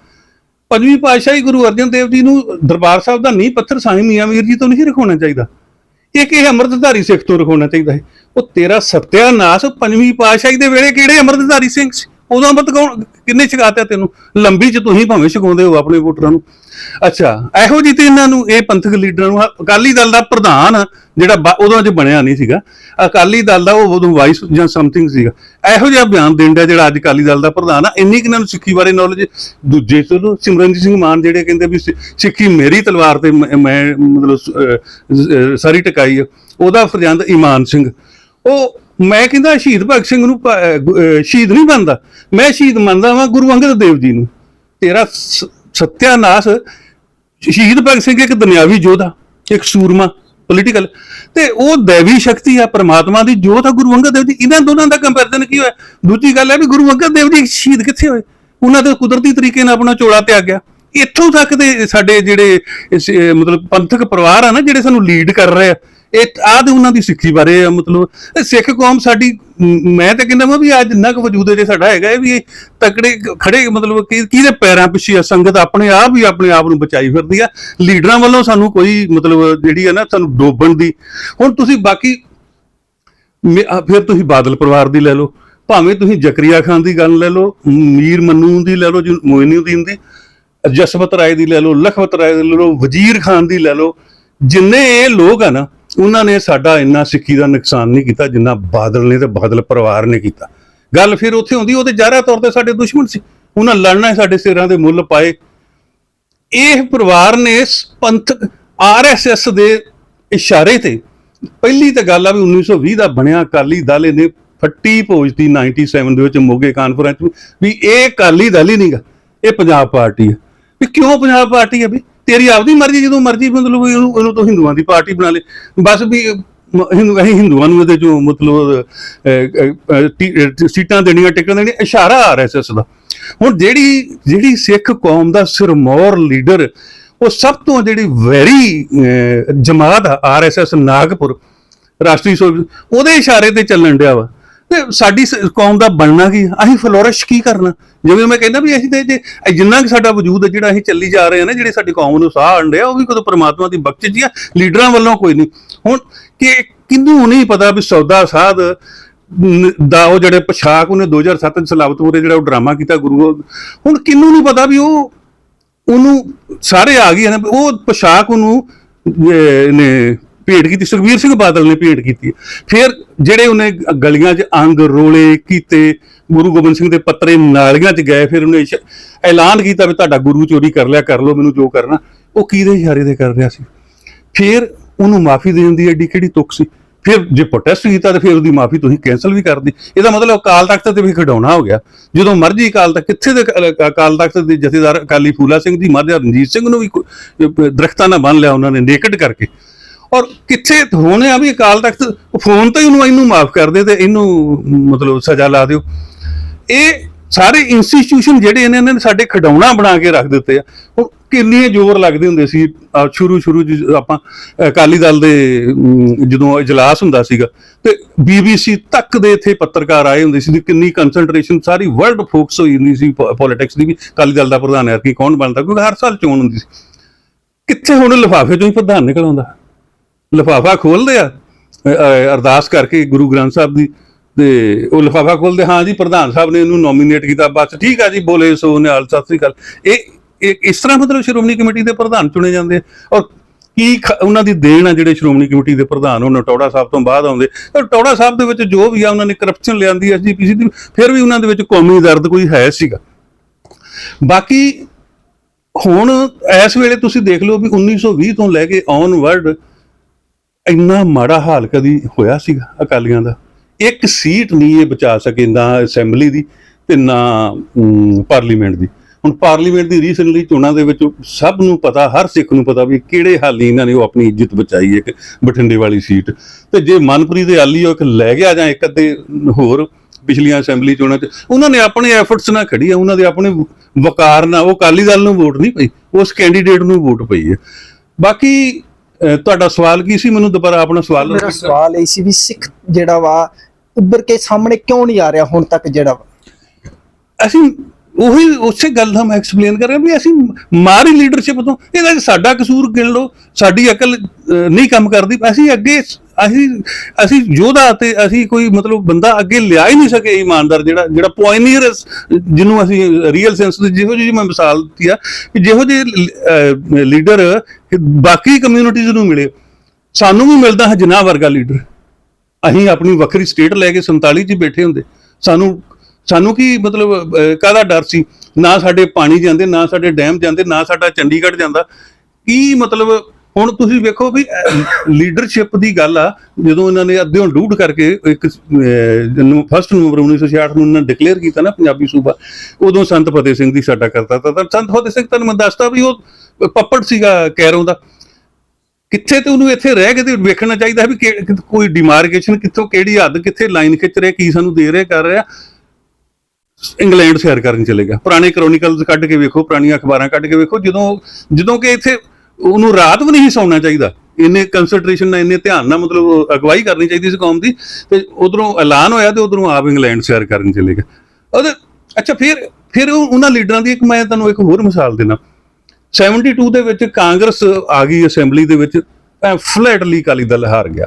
ਪੰਜਵੀਂ ਪਾਤਸ਼ਾਹੀ ਗੁਰੂ ਅਰਜਨ ਦੇਵ ਜੀ ਨੂੰ ਦਰਬਾਰ ਸਾਹਿਬ ਦਾ ਨੀਂਹ ਪੱਥਰ ਸਾਈਂ ਮੀਆਂ ਮੀਰ ਜੀ ਤੋਂ ਨਹੀਂ ਰਖਾਉਣਾ ਚਾਹੀਦਾ। ਇੱਕ ਇਹ ਅੰਮ੍ਰਿਤਧਾਰੀ ਸਿੱਖ ਤੋਂ ਰਖਾਉਣਾ ਚਾਹੀਦਾ ਹੈ? ਉਹ ਤੇਰਾ ਸਤਿਆਨਾਸ਼ ਪੰਜਵੀਂ ਪਾਤਸ਼ਾਹੀ ਦੇ ਵੇਲੇ ਕਿਹੜੇ ਅੰਮ੍ਰਿਤਧਾਰੀ ਸਿੰਘ ਸੀ? ਉਦੋਂ ਅੰਮ੍ਰਿਤ ਕਿੰਨੇ ਛਕਾਤੇ ਤੈਨੂੰ? ਲੰਬੀ ਚ ਤੁਸੀਂ ਭਾਵੇਂ ਛਕਾਉਂਦੇ ਹੋ ਆਪਣੇ ਵੋਟਰਾਂ ਨੂੰ। ਅੱਛਾ, ਇਹੋ ਜਿਹੀ ਤੇ ਇਹਨਾਂ ਨੂੰ ਇਹ ਪੰਥਕ ਲੀਡਰਾਂ ਨੂੰ ਅਕਾਲੀ ਦਲ ਦਾ ਪ੍ਰਧਾਨ ਜਿਹੜਾ ਉਦੋਂ ਚ ਬਣਿਆ ਨਹੀਂ ਸੀਗਾ। ਅਕਾਲੀ ਦਲ ਦਾ ਉਹ ਉਦੋਂ ਵਾਈਸ ਜਾਂ ਸਮਥਿੰਗ ਸੀਗਾ। ਇਹੋ ਜਿਹਾ ਬਿਆਨ ਦਿੰਦਾ ਜਿਹੜਾ ਅੱਜ ਅਕਾਲੀ ਦਲ ਦਾ ਪ੍ਰਧਾਨ ਆ, ਇੰਨੀ ਕਿ ਇਹਨਾਂ ਨੂੰ ਸਿੱਖੀ ਬਾਰੇ ਨੌਲੇਜ ਦੂਜੇ ਚਲੋ ਸਿਮਰਨਜੀਤ ਸਿੰਘ ਮਾਨ ਜਿਹੜੇ ਕਹਿੰਦੇ ਵੀ ਸਿੱਖੀ ਮੇਰੀ ਤਲਵਾਰ ਤੇ ਮੈਂ ਮਤਲਬ ਸਾਰੀ ਟਕਾਈ ਉਹਦਾ ਫਰਜ਼ੰਦ ਇਮਾਨ ਸਿੰਘ। ਉਹ ਮੈਂ ਕਹਿੰਦਾ ਸ਼ਹੀਦ ਭਗਤ ਸਿੰਘ ਨੂੰ ਪ- ਅਹ, ਗੁ- ਅਹ, ਸ਼ਹੀਦ ਨਹੀਂ ਮੰਨਦਾ ਮੈਂ ਸ਼ਹੀਦ ਮੰਨਦਾ ਵਾਂ ਗੁਰੂ ਅੰਗਦ ਦੇਵ ਜੀ ਨੂੰ। ਤੇਰਾ ਸ- ਸਤਿਆਨਾਸ਼ ਸ਼ਹੀਦ ਭਗਤ ਸਿੰਘ ਇੱਕ ਦੁਨਿਆਵੀ ਯੋਧਾ ਇੱਕ ਸੂਰਮਾ ਪੋਲੀਟੀਕਲ ਤੇ ਉਹ ਦੇਵੀ ਸ਼ਕਤੀ ਆ ਪ੍ਰਮਾਤਮਾ ਦੀ ਜੋਤ ਆ ਗੁਰੂ ਅੰਗਦ ਦੇਵ ਜੀ ਇਹਨਾਂ ਦੋਨਾਂ ਦਾ ਕੰਪੈਰੀਜ਼ਨ ਕੀ ਹੋਇਆ? ਦੂਜੀ ਗੱਲ ਹੈ ਵੀ ਗੁਰੂ ਅੰਗਦ ਦੇਵ ਜੀ ਸ਼ਹੀਦ ਕਿੱਥੇ ਹੋਏ? ਉਹਨਾਂ ਦੇ ਕੁਦਰਤੀ ਤਰੀਕੇ ਨਾਲ ਆਪਣਾ ਚੋਲਾ ਤਿਆਗਿਆ ਇੱਥੋਂ ਤੱਕ ਦੇ ਸਾਡੇ ਜਿਹੜੇ ਇਸ, ਅਹ, ਮਤਲਬ ਪੰਥਕ ਪਰਿਵਾਰ ਆ ਨਾ ਜਿਹੜੇ ਸਾਨੂੰ ਲੀਡ ਕਰ ਰਹੇ ਆ। ਇਹ ਆਹ ਉਹਨਾਂ ਦੀ ਸਿੱਖੀ ਬਾਰੇ ਆ, ਮਤਲਬ ਇਹ ਸਿੱਖ ਕੌਮ ਸਾਡੀ, ਮੈਂ ਤਾਂ ਕਹਿੰਦਾ ਮੈਂ ਵੀ ਅੱਜ ਜਿੰਨਾ ਕੁ ਵਜੂਦ ਜੇ ਸਾਡਾ ਹੈਗਾ ਇਹ ਵੀ ਇਹ ਤਕੜੇ ਖੜੇ, ਮਤਲਬ ਕਿ ਕਿਹਦੇ ਪੈਰਾਂ ਪਿੱਛੇ ਆ, ਸੰਗਤ ਆਪਣੇ ਆਪ ਹੀ ਆਪਣੇ ਆਪ ਨੂੰ ਬਚਾਈ ਫਿਰਦੀ ਆ। ਲੀਡਰਾਂ ਵੱਲੋਂ ਸਾਨੂੰ ਕੋਈ ਮਤਲਬ ਜਿਹੜੀ ਆ ਨਾ, ਸਾਨੂੰ ਡੋਬਣ ਦੀ, ਹੁਣ ਤੁਸੀਂ ਬਾਕੀ ਫਿਰ ਤੁਸੀਂ ਬਾਦਲ ਪਰਿਵਾਰ ਦੀ ਲੈ ਲਓ, ਭਾਵੇਂ ਤੁਸੀਂ ਜ਼ਕਰੀਆ ਖਾਨ ਦੀ ਗੱਲ ਲੈ ਲਓ ਮੀਰ ਮੰਨੂ ਦੀ ਲੈ ਲਓ ਜੀ ਮੋਇਨੂਦੀਨ ਦੀ, ਜਸਵਤ ਰਾਏ ਦੀ ਲੈ ਲਓ, ਲਖਵਤ ਰਾਏ ਦੀ ਲੈ ਲਓ, ਵਜ਼ੀਰ ਖਾਨ ਦੀ ਲੈ ਲਓ, ਜਿੰਨੇ ਇਹ ਲੋਕ ਆ ਨਾ ਉਹਨਾਂ ਨੇ ਸਾਡਾ ਇੰਨਾ ਸਿੱਖੀ ਦਾ ਨੁਕਸਾਨ ਨਹੀਂ ਕੀਤਾ, ਜਿੰਨਾ ਬਾਦਲ ਨੇ ਤੇ ਬਾਦਲ ਪਰਿਵਾਰ ਨੇ ਕੀਤਾ। ਗੱਲ ਫਿਰ ਉੱਥੇ ਹੁੰਦੀ, ਉਹ ਤੇ ਜ਼ਾਹਰਾ ਤੌਰ ਤੇ ਸਾਡੇ ਦੁਸ਼ਮਣ ਸੀ। ਉਹਨਾਂ ਲੜਨਾ ਸਾਡੇ ਸਿਰਾਂ ਦੇ ਮੁੱਲ ਪਾਏ। ਇਹ ਪਰਿਵਾਰ ਨੇ ਸ- ਪੰਥਕ ਆਰਐਸਐਸ ਦੇ ਇਸ਼ਾਰੇ ਤੇ, ਪਹਿਲੀ ਤਾਂ ਗੱਲ ਆ ਵੀ 1920 ਦਾ ਬਣਿਆ ਅਕਾਲੀ ਦਲ, ਇਹਨੇ ਫੱਟੀ ਭੋਜਤੀ 97 ਦੇ ਵਿੱਚ ਮੋਗੇ ਕਾਨਫਰੰਸ ਵਿੱਚ ਵੀ ਇਹ ਅਕਾਲੀ ਦਲ ਹੀ ਨਹੀਂਗਾ ਇਹ ਪੰਜਾਬ ਪਾਰਟੀ ਹੈ ਵੀ ਕਿਉਂ ਪੰਜਾਬ ਪਾਰਟੀ ਹੈ ਵੀ? ਤੇਰੀ ਆਪਦੀ ਮਰਜ਼ੀ ਜਦੋਂ ਮਰਜ਼ੀ ਮਤਲਬ ਵੀ ਇਹਨੂੰ ਇਹਨੂੰ ਤੋਂ ਹਿੰਦੂਆਂ ਦੀ ਪਾਰਟੀ ਬਣਾ ਲੈ। ਬਸ ਵੀ ਹਿੰਦੂ ਅਸੀਂ ਹਿੰਦੂਆਂ ਨੂੰ ਇਹਦੇ ਚੋਂ ਮਤਲਬ ਸੀਟਾਂ ਦੇਣੀਆਂ ਟਿਕਟਾਂ ਦੇਣੀਆਂ ਇਸ਼ਾਰਾ ਆਰਐਸਐਸ ਦਾ। ਹੁਣ ਜਿਹੜੀ ਜਿਹੜੀ ਸਿੱਖ ਕੌਮ ਦਾ ਸਿਰਮੌਰ ਲੀਡਰ ਉਹ ਸਭ ਤੋਂ ਜਿਹੜੀ ਵੈਰੀ ਅਹ, ਜਮਾਤ ਆ ਆਰਐਸਐਸ ਨਾਗਪੁਰ ਰਾਸ਼ਟਰੀ ਸੋ ਉਹਦੇ ਇਸ਼ਾਰੇ ਤੇ ਚੱਲਣ ਡਿਆ ਵਾ। ਤੇ ਸਾਡੀ ਸ- ਕੌਮ ਦਾ ਬਣਨਾ ਕੀ ਅਸੀਂ ਫਲੋਰਿਸ਼ ਕੀ ਕਰਨਾ? ਜਿਵੇਂ ਮੈਂ ਕਹਿੰਦਾ ਵੀ ਅਸੀਂ ਤੇ ਜੇ ਇਹ ਜਿੰਨਾ ਕਿ ਸਾਡਾ ਵਜੂਦ ਹੈ ਜਿਹੜਾ ਅਸੀਂ ਚੱਲੀ ਜਾ ਰਹੇ ਹਾਂ ਨਾ ਜਿਹੜੇ ਸਾਡੀ ਕੌਮ ਨੂੰ ਸਾਹ ਆਂਡਿਆ ਉਹ ਵੀ ਕਦੋਂ ਪ੍ਰਮਾਤਮਾ ਦੀ ਬਖਸ਼ਿਸ਼ ਹੀ ਆ ਲੀਡਰਾਂ ਵੱਲੋਂ ਕੋਈ ਨਹੀਂ। ਹੁਣ ਕਿ ਕਿੰਨੂੰ ਨਹੀਂ ਪਤਾ ਵੀ ਸੌਦਾ ਸਾਧ ਨ- ਦਾ ਉਹ ਜਿਹੜੇ ਪੋਸ਼ਾਕ ਉਹਨੇ 2007 ਚ ਸਲਾਵਤਪੁਰੇ ਜਿਹੜਾ ਉਹ ਡਰਾਮਾ ਕੀਤਾ ਗੁਰੂ ਹੁਣ ਕਿੰਨੂੰ ਨਹੀਂ ਪਤਾ ਵੀ ਉਹ ਉਹਨੂੰ ਸਾਰੇ ਆ ਗਏ ਨੇ ਉਹ ਪੋਸ਼ਾਕ ਉਹਨੂੰ ਅਹ, ਨੇ ਭੇਟ ਕੀਤੀ, ਸੁਖਬੀਰ ਸਿੰਘ ਬਾਦਲ ਨੇ ਭੇਟ ਕੀਤੀ। ਫਿਰ ਜਿਹੜੇ ਉਹਨੇ ਗਲੀਆਂ 'ਚ ਅੰਗ, ਰੋਲੇ, ਕੀਤੇ, ਗੁਰੂ ਗੋਬਿੰਦ ਸਿੰਘ ਦੇ ਪੱਤਰੇ ਨਾਲੀਆਂ 'ਚ ਗਏ, ਫਿਰ ਉਹਨੇ ਐਲਾਨ ਕੀਤਾ ਵੀ ਤੁਹਾਡਾ ਗੁਰੂ ਚੋਰੀ ਕਰ ਲਿਆ, ਕਰ ਲਓ, ਮੈਨੂੰ ਜੋ ਕਰਨਾ। ਉਹ ਕਿਹਦੇ ਇਸ਼ਾਰੇ ਤੇ ਕਰ ਰਿਹਾ ਸੀ? ਫਿਰ ਉਹਨੂੰ ਮਾਫੀ ਦੇਣ ਦੀ ਐਡੀ ਕਿਹੜੀ ਤੁਕ ਸੀ? ਫਿਰ ਜੇ ਪ੍ਰੋਟੈਸਟ ਕੀਤਾ ਤਾਂ ਫਿਰ ਉਹਦੀ ਮਾਫੀ ਤੁਸੀਂ ਕੈਨਸਲ ਵੀ ਕਰਦੀ ਇਹਦਾ ਮਤਲਬ ਅਕਾਲ ਤਖਤ ਤੇ ਵੀ ਖਡਾਉਣਾ ਹੋ ਗਿਆ। ਜਦੋਂ ਮਰਜ਼ੀ ਅਕਾਲ ਤਖਤ, ਕਿੱਥੇ ਦੇ ਅਕਾਲ ਤਖਤ ਦੇ ਜਥੇਦਾਰ ਅਕਾਲੀ ਫੂਲਾ ਸਿੰਘ ਜੀ, ਮਹਾਰਾਜਾ ਰਣਜੀਤ ਸਿੰਘ ਨੂੰ ਵੀ ਦਰਖਤਾਂ ਨਾਲ ਬੰਨ ਲਿਆ ਉਹਨਾਂ ਨੇ ਨੇਕਡ ਕਰਕੇ। ਔਰ ਕਿੱਥੇ ਹੋਣੇ ਆ ਵੀ ਅਕਾਲ ਤਖਤ ਫੋਨ ਤੇ ਉਹਨੂੰ ਇਹਨੂੰ ਮਾਫ ਕਰ ਦੇ ਤੇ ਇਹਨੂੰ ਮਤਲਬ ਸਜ਼ਾ ਲਾ ਦਿਓ। ਇਹ ਸਾਰੇ ਇੰਸਟੀਚਿਊਸ਼ਨ ਜਿਹੜੇ ਇਹਨਾਂ ਨੇ ਸਾਡੇ ਖਡਾਉਣਾ ਬਣਾ ਕੇ ਰੱਖ ਦਿੱਤੇ ਆ। ਉਹ ਕਿੰਨੇ ਜ਼ੋਰ ਲੱਗਦੇ ਹੁੰਦੇ ਸੀ ਸ਼ੁਰੂ ਸ਼ੁਰੂ ਚ ਆਪਾਂ ਅਕਾਲੀ ਦਲ ਦੇ ਜਦੋਂ ਇਜਲਾਸ ਹੁੰਦਾ ਸੀਗਾ, ਤੇ ਬੀਬੀਸੀ ਤੱਕ ਦੇ ਇੱਥੇ ਪੱਤਰਕਾਰ ਆਏ ਹੁੰਦੇ ਸੀ, ਕਿੰਨੀ ਕਨਸੈਂਟਰੇਸ਼ਨ ਸਾਰੀ ਵਰਲਡ ਫੋਕਸ ਹੋਈ ਹੁੰਦੀ ਸੀ ਪੋਲਿਟਿਕਸ ਦੀ ਵੀ, ਅਕਾਲੀ ਦਲ ਦਾ ਪ੍ਰਧਾਨ ਹੈ ਕਿ ਕੌਣ ਬਣਦਾ, ਕਿਉਂਕਿ ਹਰ ਸਾਲ ਚੋਣ ਹੁੰਦੀ ਸੀ। ਕਿੱਥੇ ਹੁਣ ਲਿਫਾਫੇ ਚੋਂ ਹੀ ਪ੍ਰਧਾਨ ਨਿਕਲ ਆਉਂਦਾ? ਲਿਫਾਫਾ ਖੋਲਦੇ ਆ? ਅਰਦਾਸ ਕਰਕੇ ਗੁਰੂ ਗ੍ਰੰਥ ਸਾਹਿਬ ਦੀ ਤੇ ਉਹ ਲਿਫਾਫਾ ਖੋਲਦੇ, ਹਾਂ ਜੀ, ਪ੍ਰਧਾਨ ਸਾਹਿਬ ਨੇ ਇਹਨੂੰ ਨੋਮੀਨੇਟ ਕੀਤਾ। ਬਸ ਠੀਕ ਆ ਜੀ, ਬੋਲੇ ਸੋ ਨਿਹਾਲ, ਸਤਿ ਸ੍ਰੀ ਅਕਾਲ। ਇਹ ਇਹ ਇਸ ਤਰ੍ਹਾਂ ਮਤਲਬ ਸ਼੍ਰੋਮਣੀ ਕਮੇਟੀ ਦੇ ਪ੍ਰਧਾਨ ਚੁਣੇ ਜਾਂਦੇ ਆ? ਔਰ ਕੀ ਖ- ਉਹਨਾਂ ਦੀ ਦੇਣ ਆ ਜਿਹੜੇ ਸ਼੍ਰੋਮਣੀ ਕਮੇਟੀ ਦੇ ਪ੍ਰਧਾਨ? ਉਹ ਨਟੌੜਾ ਸਾਹਿਬ ਤੋਂ ਬਾਅਦ ਆਉਂਦੇ। ਔਰ ਟੌੜਾ ਸਾਹਿਬ ਦੇ ਵਿੱਚ ਜੋ ਵੀ ਆ, ਉਹਨਾਂ ਨੇ ਕਰਪਸ਼ਨ ਲਿਆਂਦੀ ਐਸਜੀਪੀਸੀ ਦੀ। ਫਿਰ ਵੀ ਉਹਨਾਂ ਦੇ ਵਿੱਚ ਕੌਮੀ ਦਰਦ ਕੋਈ ਹੈ ਸੀਗਾ। ਬਾਕੀ ਹੁਣ ਇਸ ਵੇਲੇ ਤੁਸੀਂ ਦੇਖ ਲਓ ਵੀ 1920 ਤੋਂ ਲੈ ਕੇ ਔਨਵਰਡ ਇੰਨਾ ਮਾੜਾ ਹਾਲ ਕਦੀ ਹੋਇਆ ਸੀਗਾ ਅਕਾਲੀਆਂ ਦਾ? ਇੱਕ ਸੀਟ ਨਹੀਂ ਇਹ ਬਚਾ ਸਕੇ ਨਾ ਅਸੈਂਬਲੀ ਦੀ ਤੇ ਨਾ ਪਾਰਲੀਮੈਂਟ ਦੀ। ਹੁਣ ਪਾਰਲੀਮੈਂਟ ਦੀ ਰੀਸੈਂਟਲੀ ਚੋਣਾਂ ਦੇ ਵਿੱਚ ਸਭ ਨੂੰ ਪਤਾ, ਹਰ ਸਿੱਖ ਨੂੰ ਪਤਾ ਵੀ ਕਿਹੜੇ ਹਾਲੀ ਇਹਨਾਂ ਨੇ ਉਹ ਆਪਣੀ ਇੱਜ਼ਤ ਬਚਾਈ ਇੱਕ ਬਠਿੰਡੇ ਵਾਲੀ ਸੀਟ। ਤੇ ਜੇ ਮਨਪ੍ਰੀਤ ਦੇ ਆਲੀ ਉਹ ਇੱਕ ਲੈ ਗਿਆ ਜਾਂ ਇੱਕ ਅੱਧੇ ਹੋਰ ਪਿਛਲੀਆਂ ਅਸੈਂਬਲੀ ਚੋਣਾਂ 'ਚ, ਉਹਨਾਂ ਨੇ ਆਪਣੇ ਐਫਰਟਸ ਨਾਲ ਖੜੀ ਆ, ਉਹਨਾਂ ਦੇ ਆਪਣੇ ਵਕਾਰ ਨਾਲ, ਉਹ ਅਕਾਲੀ ਦਲ ਨੂੰ ਵੋਟ ਨਹੀਂ ਪਈ, ਉਸ ਕੈਂਡੀਡੇਟ ਨੂੰ ਵੋਟ ਪਈ ਹੈ। ਬਾਕੀ ਤੁਹਾਡਾ ਸਵਾਲ ਕੀ ਸੀ? ਮੈਨੂੰ ਦੁਬਾਰਾ ਆਪਣਾ ਸਵਾਲ ਮੇਰਾ ਸਵਾਲ ਇਹ ਸੀ ਵੀ ਸਿੱਖ ਜਿਹੜਾ ਵਾ ਉੱਭਰ ਕੇ ਸਾਹਮਣੇ ਕਿਉਂ ਨਹੀਂ ਆ ਰਿਹਾ ਹੁਣ ਤੱਕ ਜਿਹੜਾ ਵਾ? ਅਸੀਂ ਉਹੀ ਉਸੇ ਗੱਲ ਦਾ ਮੈਂ ਐਕਸਪਲੇਨ ਕਰ ਰਿਹਾ ਵੀ ਅਸੀਂ ਮਾਰੀ ਲੀਡਰਸ਼ਿਪ ਤੋਂ ਇਹਦਾ ਸਾਡਾ ਕਸੂਰ ਗਿਣ ਲਓ, ਸਾਡੀ ਅਕਲ ਨਹੀਂ ਕੰਮ ਕਰਦੀ, ਅਸੀਂ ਅੱਗੇ ਅਸੀਂ ਅਸੀਂ ਯੋਧਾ ਤੇ ਅਸੀਂ ਕੋਈ ਮਤਲਬ ਬੰਦਾ ਅੱਗੇ ਲਿਆ ਹੀ ਨਹੀਂ ਸਕੇ ਇਮਾਨਦਾਰ ਜਿਹੜਾ ਜਿਹੜਾ ਪੋਇਨੀਅਰ ਜਿਹਨੂੰ ਅਸੀਂ ਰੀਅਲ ਸੈਂਸ ਦੇ ਜਿਹੋ ਜਿਹੀ ਮੈਂ ਮਿਸਾਲ ਦਿੱਤੀ ਆ ਕਿ ਜਿਹੋ ਜਿਹੇ ਲੀਡਰ ਬਾਕੀ ਕਮਿਊਨਿਟੀਜ਼ ਨੂੰ ਮਿਲੇ, ਸਾਨੂੰ ਵੀ ਮਿਲਦਾ ਹੈ ਜਨਾਹ ਵਰਗਾ ਲੀਡਰ ਅਸੀਂ ਆਪਣੀ ਵੱਖਰੀ ਸਟੇਟ ਲੈ ਕੇ 47 ਚ ਬੈਠੇ ਹੁੰਦੇ, ਸਾਨੂੰ ਸਾਨੂੰ ਕੀ ਮਤਲਬ ਕਾਹਦਾ ਡਰ ਸੀ? ਨਾ ਸਾਡੇ ਪਾਣੀ ਜਾਂਦੇ, ਨਾ ਸਾਡੇ ਡੈਮ ਜਾਂਦੇ, ਨਾ ਸਾਡਾ ਚੰਡੀਗੜ੍ਹ ਜਾਂਦਾ। ਕੀ ਮਤਲਬ, ਹੁਣ ਤੁਸੀਂ ਵੇਖੋ ਵੀ ਲੀਡਰਸ਼ਿਪ ਦੀ ਗੱਲ ਆ, ਜਦੋਂ ਇਹਨਾਂ ਨੇ ਅੱਧਿਓਂ ਡੂਡ ਕਰਕੇ ਇੱਕ ਫਸਟ ਨਵੰਬਰ 1966 ਨੂੰ ਇਹਨਾਂ ਡਿਕਲੇਅਰ ਕੀਤਾ ਨਾ ਪੰਜਾਬੀ ਸੂਬਾ, ਉਦੋਂ ਸੰਤ ਫਤਿਹ ਸਿੰਘ ਦੀ ਸਾਡਾ ਕਰਤਾ ਤਾਂ ਸੰਤ ਫਤਿਹ ਸਿੰਘ ਤੁਹਾਨੂੰ ਮੈਂ ਦੱਸਦਾ ਵੀ ਉਹ ਪੱਪੜ ਸੀਗਾ ਕੈਰੋਂ ਦਾ। ਕਿੱਥੇ ਤੇ ਉਹਨੂੰ ਇੱਥੇ ਰਹਿ ਕੇ ਤੇ ਵੇਖਣਾ ਚਾਹੀਦਾ ਵੀ ਕੋਈ ਡਿਮਾਰਕੇਸ਼ਨ ਕਿੱਥੋਂ, ਕਿਹੜੀ ਹੱਦ, ਕਿੱਥੇ ਲਾਈਨ ਖਿੱਚ ਰਿਹਾ, ਕੀ ਸਾਨੂੰ ਦੇ ਰਿਹਾ, ਕਰ ਰਿਹਾ। ਇੰਗਲੈਂਡ ਸੈਰ ਕਰਨ ਚਲੇ ਗਿਆ। ਪੁਰਾਣੇ ਕ੍ਰੋਨਿਕਲਸ ਕੱਢ ਕੇ ਵੇਖੋ, ਪੁਰਾਣੀਆਂ ਅਖਬਾਰਾਂ ਕੱਢ ਕੇ ਵੇਖੋ, ਜਦੋਂ ਜਦੋਂ ਕਿ ਇੱਥੇ ਉਹਨੂੰ ਰਾਤ ਵੀ ਨਹੀਂ ਸੌਣਾ ਚਾਹੀਦਾ। ਇੰਨੇ ਕਨਸੈਂਟਰੇਸ਼ਨ ਨਾਲ, ਇੰਨੇ ਧਿਆਨ ਨਾਲ ਮਤਲਬ ਅਗਵਾਈ ਕਰਨੀ ਚਾਹੀਦੀ ਸੀ ਕੌਮ ਦੀ। ਤੇ ਉਧਰੋਂ ਐਲਾਨ ਹੋਇਆ ਤੇ ਉਧਰੋਂ ਆਪ ਇੰਗਲੈਂਡ ਸੈਰ ਕਰਨ ਚਲੇ ਗਿਆ ਉਹਦੇ ਅੱਛਾ, ਫਿਰ ਫਿਰ ਉਹਨਾਂ ਲੀਡਰਾਂ ਦੀ ਇੱਕ ਮੈਂ ਤੁਹਾਨੂੰ ਇੱਕ ਹੋਰ ਮਿਸਾਲ ਦੇਣਾ 72 ਦੇ ਵਿੱਚ ਕਾਂਗਰਸ ਆ ਗਈ ਅਸੈਂਬਲੀ ਦੇ ਵਿੱਚ ਫਲੈਟਲੀ ਅਕਾਲੀ ਦਲ ਹਾਰ ਗਿਆ।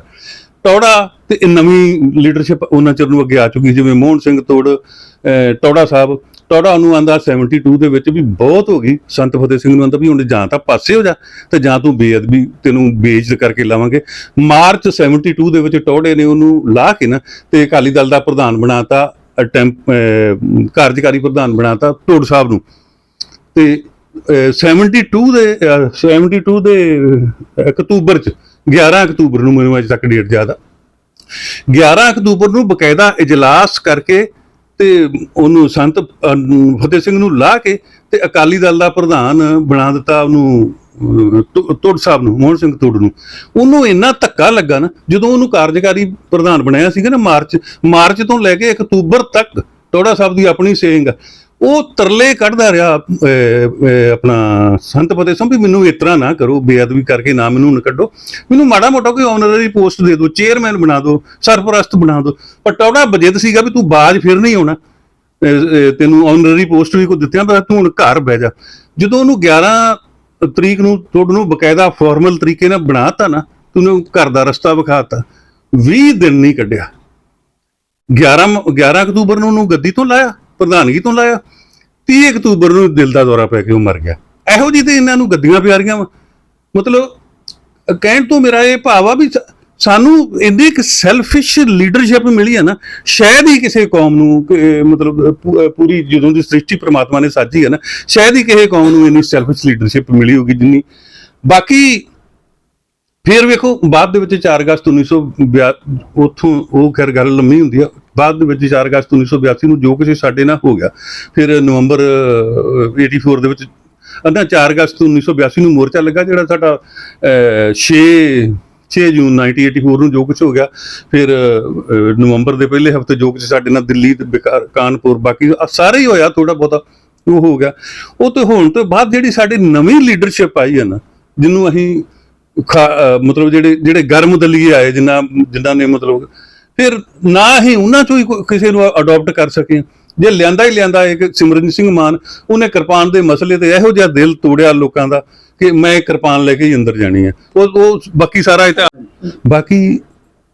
ਟੌੜਾ। ਤੇ ਇਹ ਨਵੀਂ ਲੀਡਰਸ਼ਿਪ ਉਹਨਾਂ ਚਿਰ ਨੂੰ ਅੱਗੇ ਆ ਚੁੱਕੀ ਜਿਵੇਂ ਮੋਹਨ ਸਿੰਘ ਤੋੜ ਟੌੜਾ ਸਾਹਿਬ। ਟੌੜਾ ਨੂੰ ਆਂਦਾ 72 ਦੇ ਵਿੱਚ ਵੀ ਬਹੁਤ ਹੋ ਗਈ। ਸੰਤ ਫਤਿਹ ਸਿੰਘ ਨੂੰ ਆਂਦਾ ਵੀ ਹੁਣ ਜਾਂ ਤਾਂ ਪਾਸੇ ਹੋ ਜਾ ਤੇ ਜਾਂ ਤੂੰ ਬੇਅਦਬੀ ਤੈਨੂੰ ਬੇਇੱਜ਼ਤ ਕਰਕੇ ਲਾਵਾਂਗੇ। ਮਾਰਚ 72 ਦੇ ਵਿੱਚ ਟੌੜੇ ਨੇ ਉਹਨੂੰ ਲਾ ਕੇ ਨਾ ਤੇ ਅਕਾਲੀ ਦਲ ਦਾ ਪ੍ਰਧਾਨ ਬਣਾਤਾ ਅਟੈਂਪ ਕਾਰਜਕਾਰੀ ਪ੍ਰਧਾਨ ਬਣਾਤਾ ਟੋੜ ਸਾਹਿਬ ਨੂੰ। ਤੇ ਅਹ, 72 ਦੇ ਅਹ, 72 ਦੇ ਅਕਤੂਬਰ ਚ 11 ਅਕਤੂਬਰ ਨੂੰ ਮੈਨੂੰ ਅੱਜ ਤੱਕ ਡੇਟ ਯਾਦ ਆ। 11 ਅਕਤੂਬਰ ਨੂੰ ਬਕਾਇਦਾ ਇਜਲਾਸ ਕਰਕੇ ਤੇ ਉਹਨੂੰ ਸੰਤ ਫਤਿਹ ਸਿੰਘ ਨੂੰ ਲਾ ਕੇ ਤੇ ਅਕਾਲੀ ਦਲ ਦਾ ਪ੍ਰਧਾਨ ਬਣਾ ਦਿੱਤਾ ਉਹਨੂੰ ਅਹ, ਤੁੜ ਸਾਹਿਬ ਨੂੰ ਮੋਹਨ ਸਿੰਘ ਤੁੜ ਨੂੰ। ਉਹਨੂੰ ਇੰਨਾ ਧੱਕਾ ਲੱਗਾ ਨਾ ਜਦੋਂ ਉਹਨੂੰ ਕਾਰਜਕਾਰੀ ਪ੍ਰਧਾਨ ਬਣਾਇਆ ਸੀਗਾ ਨਾ ਮਾਰਚ ਮਾਰਚ ਤੋਂ ਲੈ ਕੇ ਅਕਤੂਬਰ ਤੱਕ ਟੋੜਾ ਸਾਹਿਬ ਦੀ ਆਪਣੀ ਸੇਂਗ ਉਹ ਤਰਲੇ ਕੱਢਦਾ ਰਿਹਾ ਆਪਣਾ ਸੰਤ ਫਤਿਹ ਸਿੰਘ ਵੀ ਮੈਨੂੰ ਇਸ ਤਰ੍ਹਾਂ ਨਾ ਕਰੋ, ਬੇਅਦਬੀ ਕਰਕੇ ਨਾ ਮੈਨੂੰ ਨਾ ਕੱਢੋ। ਮੈਨੂੰ ਮਾੜਾ ਮੋਟਾ ਕੋਈ ਆਨਰਰੀ ਪੋਸਟ ਦੇ ਦਿਓ ਚੇਅਰਮੈਨ ਬਣਾ ਦਿਓ, ਸਰਪ੍ਰਸਤ ਬਣਾ ਦਿਓ। ਪਰ ਟੌੜਾ ਬਜਿੱਦ ਸੀਗਾ ਵੀ ਤੂੰ ਬਾਜ ਫਿਰ ਨਹੀਂ ਆਉਣਾ। ਤੈਨੂੰ ਆਨਰਰੀ ਪੋਸਟ ਵੀ ਕੋ ਦਿੱਤਿਆਂ ਪਰ ਤੂੰ ਹੁਣ ਘਰ ਬਹਿ ਜਾ। ਜਦੋਂ ਉਹਨੂੰ 11 ਤਰੀਕ ਨੂੰ ਤੁਹਾਡੇ ਨੂੰ ਬਕਾਇਦਾ ਫਾਰਮਲ ਤਰੀਕੇ ਨਾਲ ਬਣਾਤਾ ਨਾ, ਤੂੰ ਘਰ ਦਾ ਰਸਤਾ ਵਿਖਾਤਾ 20 ਦਿਨ ਨਹੀਂ ਕੱਢਿਆ। 11 ਮ- 11 ਅਕਤੂਬਰ ਨੂੰ ਉਹਨੂੰ ਗੱਦੀ ਤੋਂ ਲਾਇਆ। ਪ੍ਰਧਾਨਗੀ ਤੋਂ ਲਾਇਆ। 30 ਅਕਤੂਬਰ ਨੂੰ ਦਿਲ ਦਾ ਦੌਰਾ ਪੈ ਕੇ ਉਹ ਮਰ ਗਿਆ। ਇਹੋ ਜਿਹੀ ਤੇ ਇਹਨਾਂ ਨੂੰ ਗੱਦੀਆਂ ਪਿਆਰੀਆਂ ਵਾ। ਮਤਲਬ ਕਹਿਣ ਤੋਂ ਮੇਰਾ ਇਹ ਭਾਵ ਆ ਵੀ ਸਾਨੂੰ ਇੰਨੀ ਇੱਕ ਸੈਲਫਿਸ਼ ਲੀਡਰਸ਼ਿਪ ਮਿਲੀ ਹੈ ਨਾ, ਸ਼ਾਇਦ ਹੀ ਕਿਸੇ ਕੌਮ ਨੂੰ ਮਤਲਬ ਪੂਰੀ ਜਦੋਂ ਦੀ ਸ੍ਰਿਸ਼ਟੀ ਪ੍ਰਮਾਤਮਾ ਨੇ ਸਾਜੀ ਹੈ ਨਾ, ਸ਼ਾਇਦ ਹੀ ਕਿਸੇ ਕੌਮ ਨੂੰ ਇੰਨੀ ਸੈਲਫਿਸ਼ ਲੀਡਰਸ਼ਿਪ ਮਿਲੀ ਹੋਗੀ ਜਿੰਨੀ। ਬਾਕੀ ਫਿਰ ਵੇਖੋ, ਬਾਅਦ ਦੇ ਵਿੱਚ 4 ਅਗਸਤ 1982 ਉੱਥੋਂ ਉਹ ਖੈਰ ਗੱਲ ਲੰਮੀ ਹੁੰਦੀ ਆ। ਬਾਅਦ ਦੇ ਵਿੱਚ 4 ਅਗਸਤ 1982 ਨੂੰ ਜੋ ਕੁਝ ਸਾਡੇ ਨਾਲ ਹੋ ਗਿਆ, ਫਿਰ ਨਵੰਬਰ 84 ਦੇ ਵਿੱਚ ਅੰਨਾ 4 ਅਗਸਤ 1982 ਨੂੰ ਮੋਰਚਾ ਲੱਗਾ ਜਿਹੜਾ ਸਾਡਾ 6 6 ਜੂਨ 1984 ਨੂੰ ਜੋ ਕੁਝ ਹੋ ਗਿਆ, ਫਿਰ ਨਵੰਬਰ ਦੇ ਪਹਿਲੇ ਹਫ਼ਤੇ ਜੋ ਕੁਝ ਸਾਡੇ ਨਾਲ ਦਿੱਲੀ ਤੇ ਕਾਨਪੁਰ, ਬਾਕੀ ਸਾਰੇ ਹੀ ਹੋਇਆ ਥੋੜਾ ਬਹੁਤਾ, ਉਹ ਹੋ ਗਿਆ। ਉਹ ਤੇ ਹੋਣ ਤੋਂ ਬਾਅਦ ਜਿਹੜੀ ਸਾਡੀ ਨਵੀਂ ਲੀਡਰਸ਼ਿਪ ਆਈ ਹੈ ਨਾ, ਜਿਹਨੂੰ ਅਸੀਂ ਮਤਲਬ ਜਿਹੜੇ ਜਿਹੜੇ ਗਰਮ ਦਲੀਏ ਆਏ ਜਿਨ੍ਹਾਂ ਜਿਨ੍ਹਾਂ ਨੇ ਮਤਲਬ ਫਿਰ ਨਾ ਹੀ ਉਹਨਾਂ ਚੋਂ ਹੀ ਕੋਈ- ਕਿਸੇ ਨੂੰ ਅਡਾਪਟ ਕਰ ਸਕੇ ਜੇ ਲਿਆਂਦਾ ਹੀ ਲਿਆਂਦਾ ਇੱਕ ਸਿਮਰਨਜੀਤ ਸਿੰਘ ਮਾਨ ਉਹਨੇ ਕਿਰਪਾਨ ਦੇ ਮਸਲੇ ਤੇ ਇਹੋ ਜਿਹਾ ਦਿਲ ਤੋੜਿਆ ਲੋਕਾਂ ਦਾ ਕਿ ਮੈਂ ਕਿਰਪਾਨ ਲੈ ਕੇ ਹੀ ਅੰਦਰ ਜਾਣੀ ਹੈ। ਉਹ ਉਹ ਬਾਕੀ ਸਾਰਾ ਇਤਿਹਾਸ ਬਾਕੀ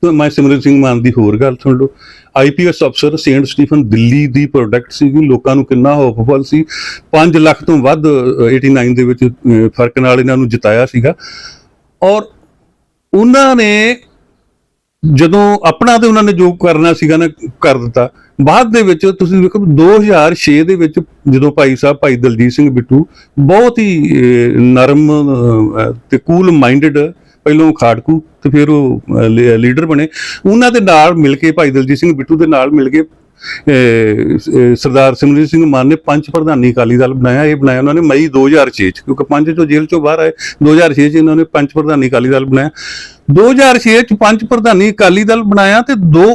ਤਾਂ ਮੈਂ ਸਿਮਰਨ ਸਿੰਘ ਮਾਨ ਦੀ ਹੋਰ ਗੱਲ ਸੁਣ ਲਓ। ਆਈਪੀਐਸ ਅਫਸਰ ਸੇਂਟ ਸਟੀਫਨ ਦਿੱਲੀ ਦੀ ਪ੍ਰੋਡਕਟ ਸੀਗੀ। ਲੋਕਾਂ ਨੂੰ ਕਿੰਨਾ ਹੋਪਫੁਲ ਸੀ। 5 ਲੱਖ ਤੋਂ ਵੱਧ ਅ, 89 ਦੇ ਵਿੱਚ ਅ, ਫ਼ਰਕ ਨਾਲ ਇਹਨਾਂ ਨੂੰ ਜਿਤਾਇਆ ਸੀਗਾ। ਔਰ ਉਹਨਾਂ ਨੇ ਜਦੋਂ ਆਪਣਾ ਤੇ ਉਹਨਾਂ ਨੇ ਜੋ ਕਰਨਾ ਸੀਗਾ ਨਾ ਕਰ ਦਿੱਤਾ। ਬਾਅਦ ਦੇ ਵਿੱਚ ਤੁਸੀਂ ਵੇਖੋ 2006 ਦੇ ਵਿੱਚ ਜਦੋਂ ਭਾਈ ਸਾਹਿਬ ਭਾਈ ਦਲਜੀਤ ਸਿੰਘ ਬਿੱਟੂ ਬਹੁਤ ਹੀ ਨਰਮ ਅਹ, ਤੇ ਕੂਲ ਮਾਈਂਡਡ ਪਹਿਲੋਂ ਖਾੜਕੂ ਤੇ ਫਿਰ ਉਹ ਲੀਡਰ ਬਣੇ। ਉਹਨਾਂ ਦੇ ਨਾਲ ਮਿਲ ਕੇ ਭਾਈ ਦਲਜੀਤ ਸਿੰਘ ਬਿੱਟੂ ਦੇ ਨਾਲ ਮਿਲ ਕੇ ਸਰਦਾਰ ਸਿਮਰਜੀਤ ਸਿੰਘ ਮਾਨ ਨੇ ਪੰਜ ਪ੍ਰਧਾਨੀ ਅਕਾਲੀ ਦਲ ਬਣਾਇਆ, ਇਹ ਬਣਾਇਆ ਉਹਨਾਂ ਨੇ ਮਈ 2006 ਚ, ਕਿਉਂਕਿ ਪੰਜ ਚੋਂ ਜੇਲ੍ਹ ਚੋਂ ਬਾਹਰ ਆਏ 2006 ਚ ਇਹਨਾਂ ਨੇ ਪੰਜ ਪ੍ਰਧਾਨੀ ਅਕਾਲੀ ਦਲ ਬਣਾਇਆ। 2006 ਚ ਪੰਜ ਪ੍ਰਧਾਨੀ ਅਕਾਲੀ ਦਲ ਬਣਾਇਆ ਤੇ 2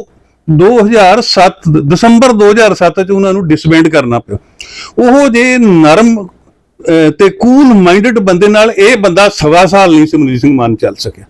2007 ਦ- ਦਸੰਬਰ 2007 ਚ ਉਹਨਾਂ ਨੂੰ ਡਿਸਬੈਂਡ ਕਰਨਾ ਪਿਆ। ਉਹ ਜੇ ਨਰਮ ਤੇ ਕੂਲ ਮਾਈਂਡਡ ਬੰਦੇ ਨਾਲ ਇਹ ਬੰਦਾ ਸਵਾ ਸਾਲ ਨਹੀਂ ਸਿਮਰਜੀਤ ਸਿੰਘ ਮਾਨ ਚੱਲ ਸਕਿਆ।